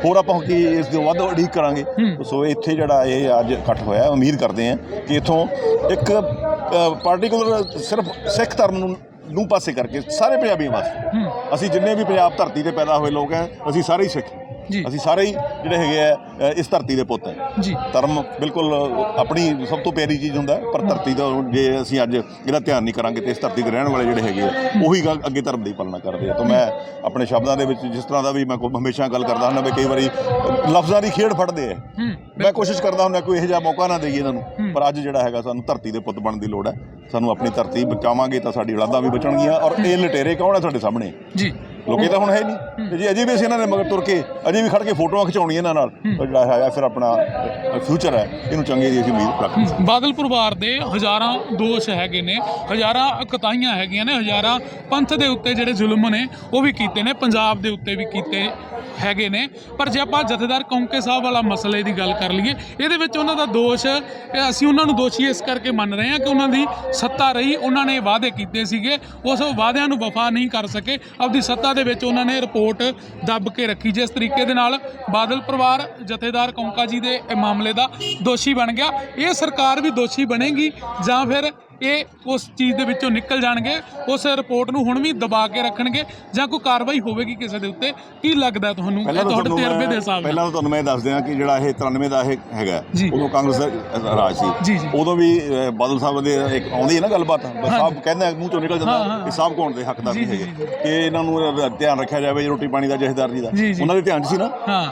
ਹੋਰ ਆਪਾਂ ਕੀ ਇਸ ਦੇ ਵੱਧ ਉਡੀਕ ਕਰਾਂਗੇ? ਸੋ ਇੱਥੇ ਜਿਹੜਾ ਇਹ ਅੱਜ ਇਕੱਠ ਹੋਇਆ ਉਮੀਦ ਕਰਦੇ ਹਾਂ ਕਿ ਇਥੋਂ ਇੱਕ ਪਾਰਟਿਕੂਲਰ ਸਿਰਫ ਸਿੱਖ ਧਰਮ ਨੂੰ ਨੂੰ ਪਾਸੇ ਕਰਕੇ ਸਾਰੇ ਪੰਜਾਬੀਆਂ ਵਾਸਤੇ ਅਸੀਂ ਜਿੰਨੇ ਵੀ ਪੰਜਾਬ ਧਰਤੀ ਤੇ ਪੈਦਾ ਹੋਏ ਲੋਕ ਹੈ ਅਸੀਂ ਸਾਰੇ ਹੀ ਸਿੱਖ। ਅਸੀਂ ਸਾਰੇ ਹੀ ਜਿਹੜੇ ਹੈਗੇ ਆ ਇਸ ਧਰਤੀ ਦੇ ਪੁੱਤ ਹੈ। ਜੀ। ਧਰਮ ਬਿਲਕੁਲ ਆਪਣੀ ਸਭ ਤੋਂ ਪਿਆਰੀ ਚੀਜ਼ ਹੁੰਦਾ ਪਰ ਧਰਤੀ ਦਾ ਜੇ ਅਸੀਂ ਅੱਜ ਇਹਦਾ ਧਿਆਨ ਨਹੀਂ ਕਰਾਂਗੇ ਤੇ ਇਸ ਧਰਤੀ ਤੇ ਰਹਿਣ ਵਾਲੇ ਜਿਹੜੇ ਹੈਗੇ ਆ ਉਹੀ ਗੱਲ ਅੱਗੇ ਧਰਮ ਦੀ ਪਾਲਣਾ ਕਰਦੇ ਆ। ਤਾਂ ਮੈਂ ਆਪਣੇ ਸ਼ਬਦਾਂ ਦੇ ਵਿੱਚ ਜਿਸ ਤਰ੍ਹਾਂ ਦਾ ਵੀ ਮੈਂ ਹਮੇਸ਼ਾ ਗੱਲ ਕਰਦਾ ਹੁੰਦਾ ਵੀ ਕਈ ਵਾਰੀ ਲਫ਼ਜ਼ਾਂ ਦੀ ਖੇਡ ਫੜਦੇ ਆ। ਮੈਂ ਕੋਸ਼ਿਸ਼ ਕਰਦਾ ਹੁੰਦਾ ਕੋਈ ਇਹੋ ਜਿਹਾ ਮੌਕਾ ਨਾ ਦੇਈਏ ਇਹਨਾਂ ਨੂੰ ਪਰ ਅੱਜ ਜਿਹੜਾ ਹੈਗਾ ਸਾਨੂੰ ਧਰਤੀ ਦੇ ਪੁੱਤ ਬਣਨ ਦੀ ਲੋੜ ਹੈ। ਸਾਨੂੰ ਆਪਣੀ ਧਰਤੀ ਬਚਾਵਾਂਗੇ ਤਾਂ ਸਾਡੀ ਔਲਾਦਾਂ ਵੀ ਬਚਣਗੀਆਂ ਔਰ ਇਹ ਲਟੇਰੇ ਕੌਣ ਹੈ ਤੁਹਾਡੇ ਸਾਹਮਣੇ? ਜੀ। ਲੋਕੀ ਤਾਂ ਹੁਣ ਹੈ ਨਹੀਂ। ਤੇ ਜੇ ਅਜੇ ਵੀ ਅਸੀਂ ਇਹਨਾਂ ਦੇ ਮਗਰ ਤੁਰ ਕੇ ਅਜੇ ਵੀ ਖੜ ਕੇ ਫੋਟੋਆਂ ਖਿਚਾਉਣੀਆਂ ਇਹਨਾਂ ਨਾਲ। ਜਿਹੜਾ ਹੈਗਾ ਫਿਰ ਆਪਣਾ ਫਿਊਚਰ ਹੈ। ਇਹਨੂੰ ਚੰਗੇ ਦੀ ਅਸੀਂ ਉਮੀਦ ਰੱਖਦੇ ਬਾਦਲ ਪਰਿਵਾਰ ਦੇ ਹਜ਼ਾਰਾਂ ਦੋਸ਼ ਹੈਗੇ ਨੇ ਹਜ਼ਾਰਾਂ ਕਤਾਈਆਂ ਹੈਗੀਆਂ ਨੇ ਹਜ਼ਾਰਾਂ ਪੰਥ ਦੇ ਉੱਤੇ ਜਿਹੜੇ ਜ਼ੁਲਮ ਨੇ ਉਹ ਵੀ ਕੀਤੇ ਨੇ ਪੰਜਾਬ ਦੇ ਉੱਤੇ ਵੀ ਕੀਤੇ ਹੈਗੇ ਨੇ। ਪਰ ਜੇ ਆਪਾਂ ਜਥੇਦਾਰ ਕੌਂਕੇ ਸਾਹਿਬ ਵਾਲਾ ਮਸਲੇ ਦੀ ਗੱਲ ਕਰ ਲਈਏ ਇਹਦੇ ਵਿੱਚ ਉਹਨਾਂ ਦਾ ਦੋਸ਼ ਅਸੀਂ ਉਹਨਾਂ ਨੂੰ ਦੋਸ਼ੀ ਇਸ ਕਰਕੇ ਮੰਨ ਰਹੇ ਹਾਂ ਕਿ ਉਹਨਾਂ ਦੀ ਸੱਤਾ ਰਹੀ ਉਹਨਾਂ ਨੇ ਵਾਅਦੇ ਕੀਤੇ ਸੀਗੇ ਉਸ ਵਾਅਦਿਆਂ ਨੂੰ ਵਫਾ ਨਹੀਂ ਕਰ ਸਕੇ ਆਪਦੀ ਸੱਤਾ ਦੇ ਵਿੱਚ ਉਹਨਾਂ ਨੇ ਰਿਪੋਰਟ ਦੱਬ ਕੇ ਰੱਖੀ। ਜਿਸ ਤਰੀਕੇ ਦੇ ਨਾਲ ਬਾਦਲ ਪਰਿਵਾਰ ਜਥੇਦਾਰ ਕੌਂਕਾ ਜੀ ਦੇ ਇਹ ਮਾਮਲੇ ਦਾ ਦੋਸ਼ੀ ਬਣ ਗਿਆ। ਇਹ ਸਰਕਾਰ ਵੀ ਦੋਸ਼ੀ ਬਣੇਗੀ ਜਾਂ ਫਿਰ ਇਹ ਉਸ ਚੀਜ਼ ਦੇ ਵਿੱਚੋਂ ਨਿਕਲ ਜਾਣਗੇ ਉਸ ਰਿਪੋਰਟ ਨੂੰ ਹੁਣ ਵੀ ਦਬਾ ਕੇ ਰੱਖਣਗੇ ਜਾਂ ਕੋਈ ਕਾਰਵਾਈ ਹੋਵੇਗੀ ਕਿਸੇ ਦੇ ਉੱਤੇ ਕੀ ਲੱਗਦਾ ਤੁਹਾਨੂੰ ਇਹ ਤੁਹਾਡੇ ਤਜਰਬੇ ਦੇ ਹਿਸਾਬ ਨਾਲ ਪਹਿਲਾਂ ਤਾਂ ਤੁਹਾਨੂੰ ਮੈਂ ਦੱਸ ਦਿਆਂ ਕਿ ਜਿਹੜਾ ਇਹ 93 ਦਾ ਇਹ ਹੈਗਾ। ਉਦੋਂ ਕਾਂਗਰਸ ਰਾਜ ਸੀ। ਉਦੋਂ ਵੀ ਬਾਦਲ ਸਾਹਿਬ ਦੇ ਇੱਕ ਆਉਂਦੀ ਹੈ ਨਾ ਗੱਲਬਾਤ ਸਾਹਿਬ ਕਹਿੰਦਾ ਮੂੰਹ ਚੋਂ ਨਿਕਲ ਜਾਂਦਾ। ਕਿ ਸਾਹਿਬ ਕੌਣ ਦੇ ਹੱਕਦਾਰ ਨਹੀਂ ਹੈਗੇ। ਕਿ ਇਹਨਾਂ ਨੂੰ ਧਿਆਨ ਰੱਖਿਆ ਜਾਵੇ ਜੀ ਰੋਟੀ ਪਾਣੀ ਦਾ ਜਹੇਦਾਰ ਜੀ ਦਾ। ਉਹਨਾਂ ਦੇ ਧਿਆਨ 'ਚ ਸੀ ਨਾ।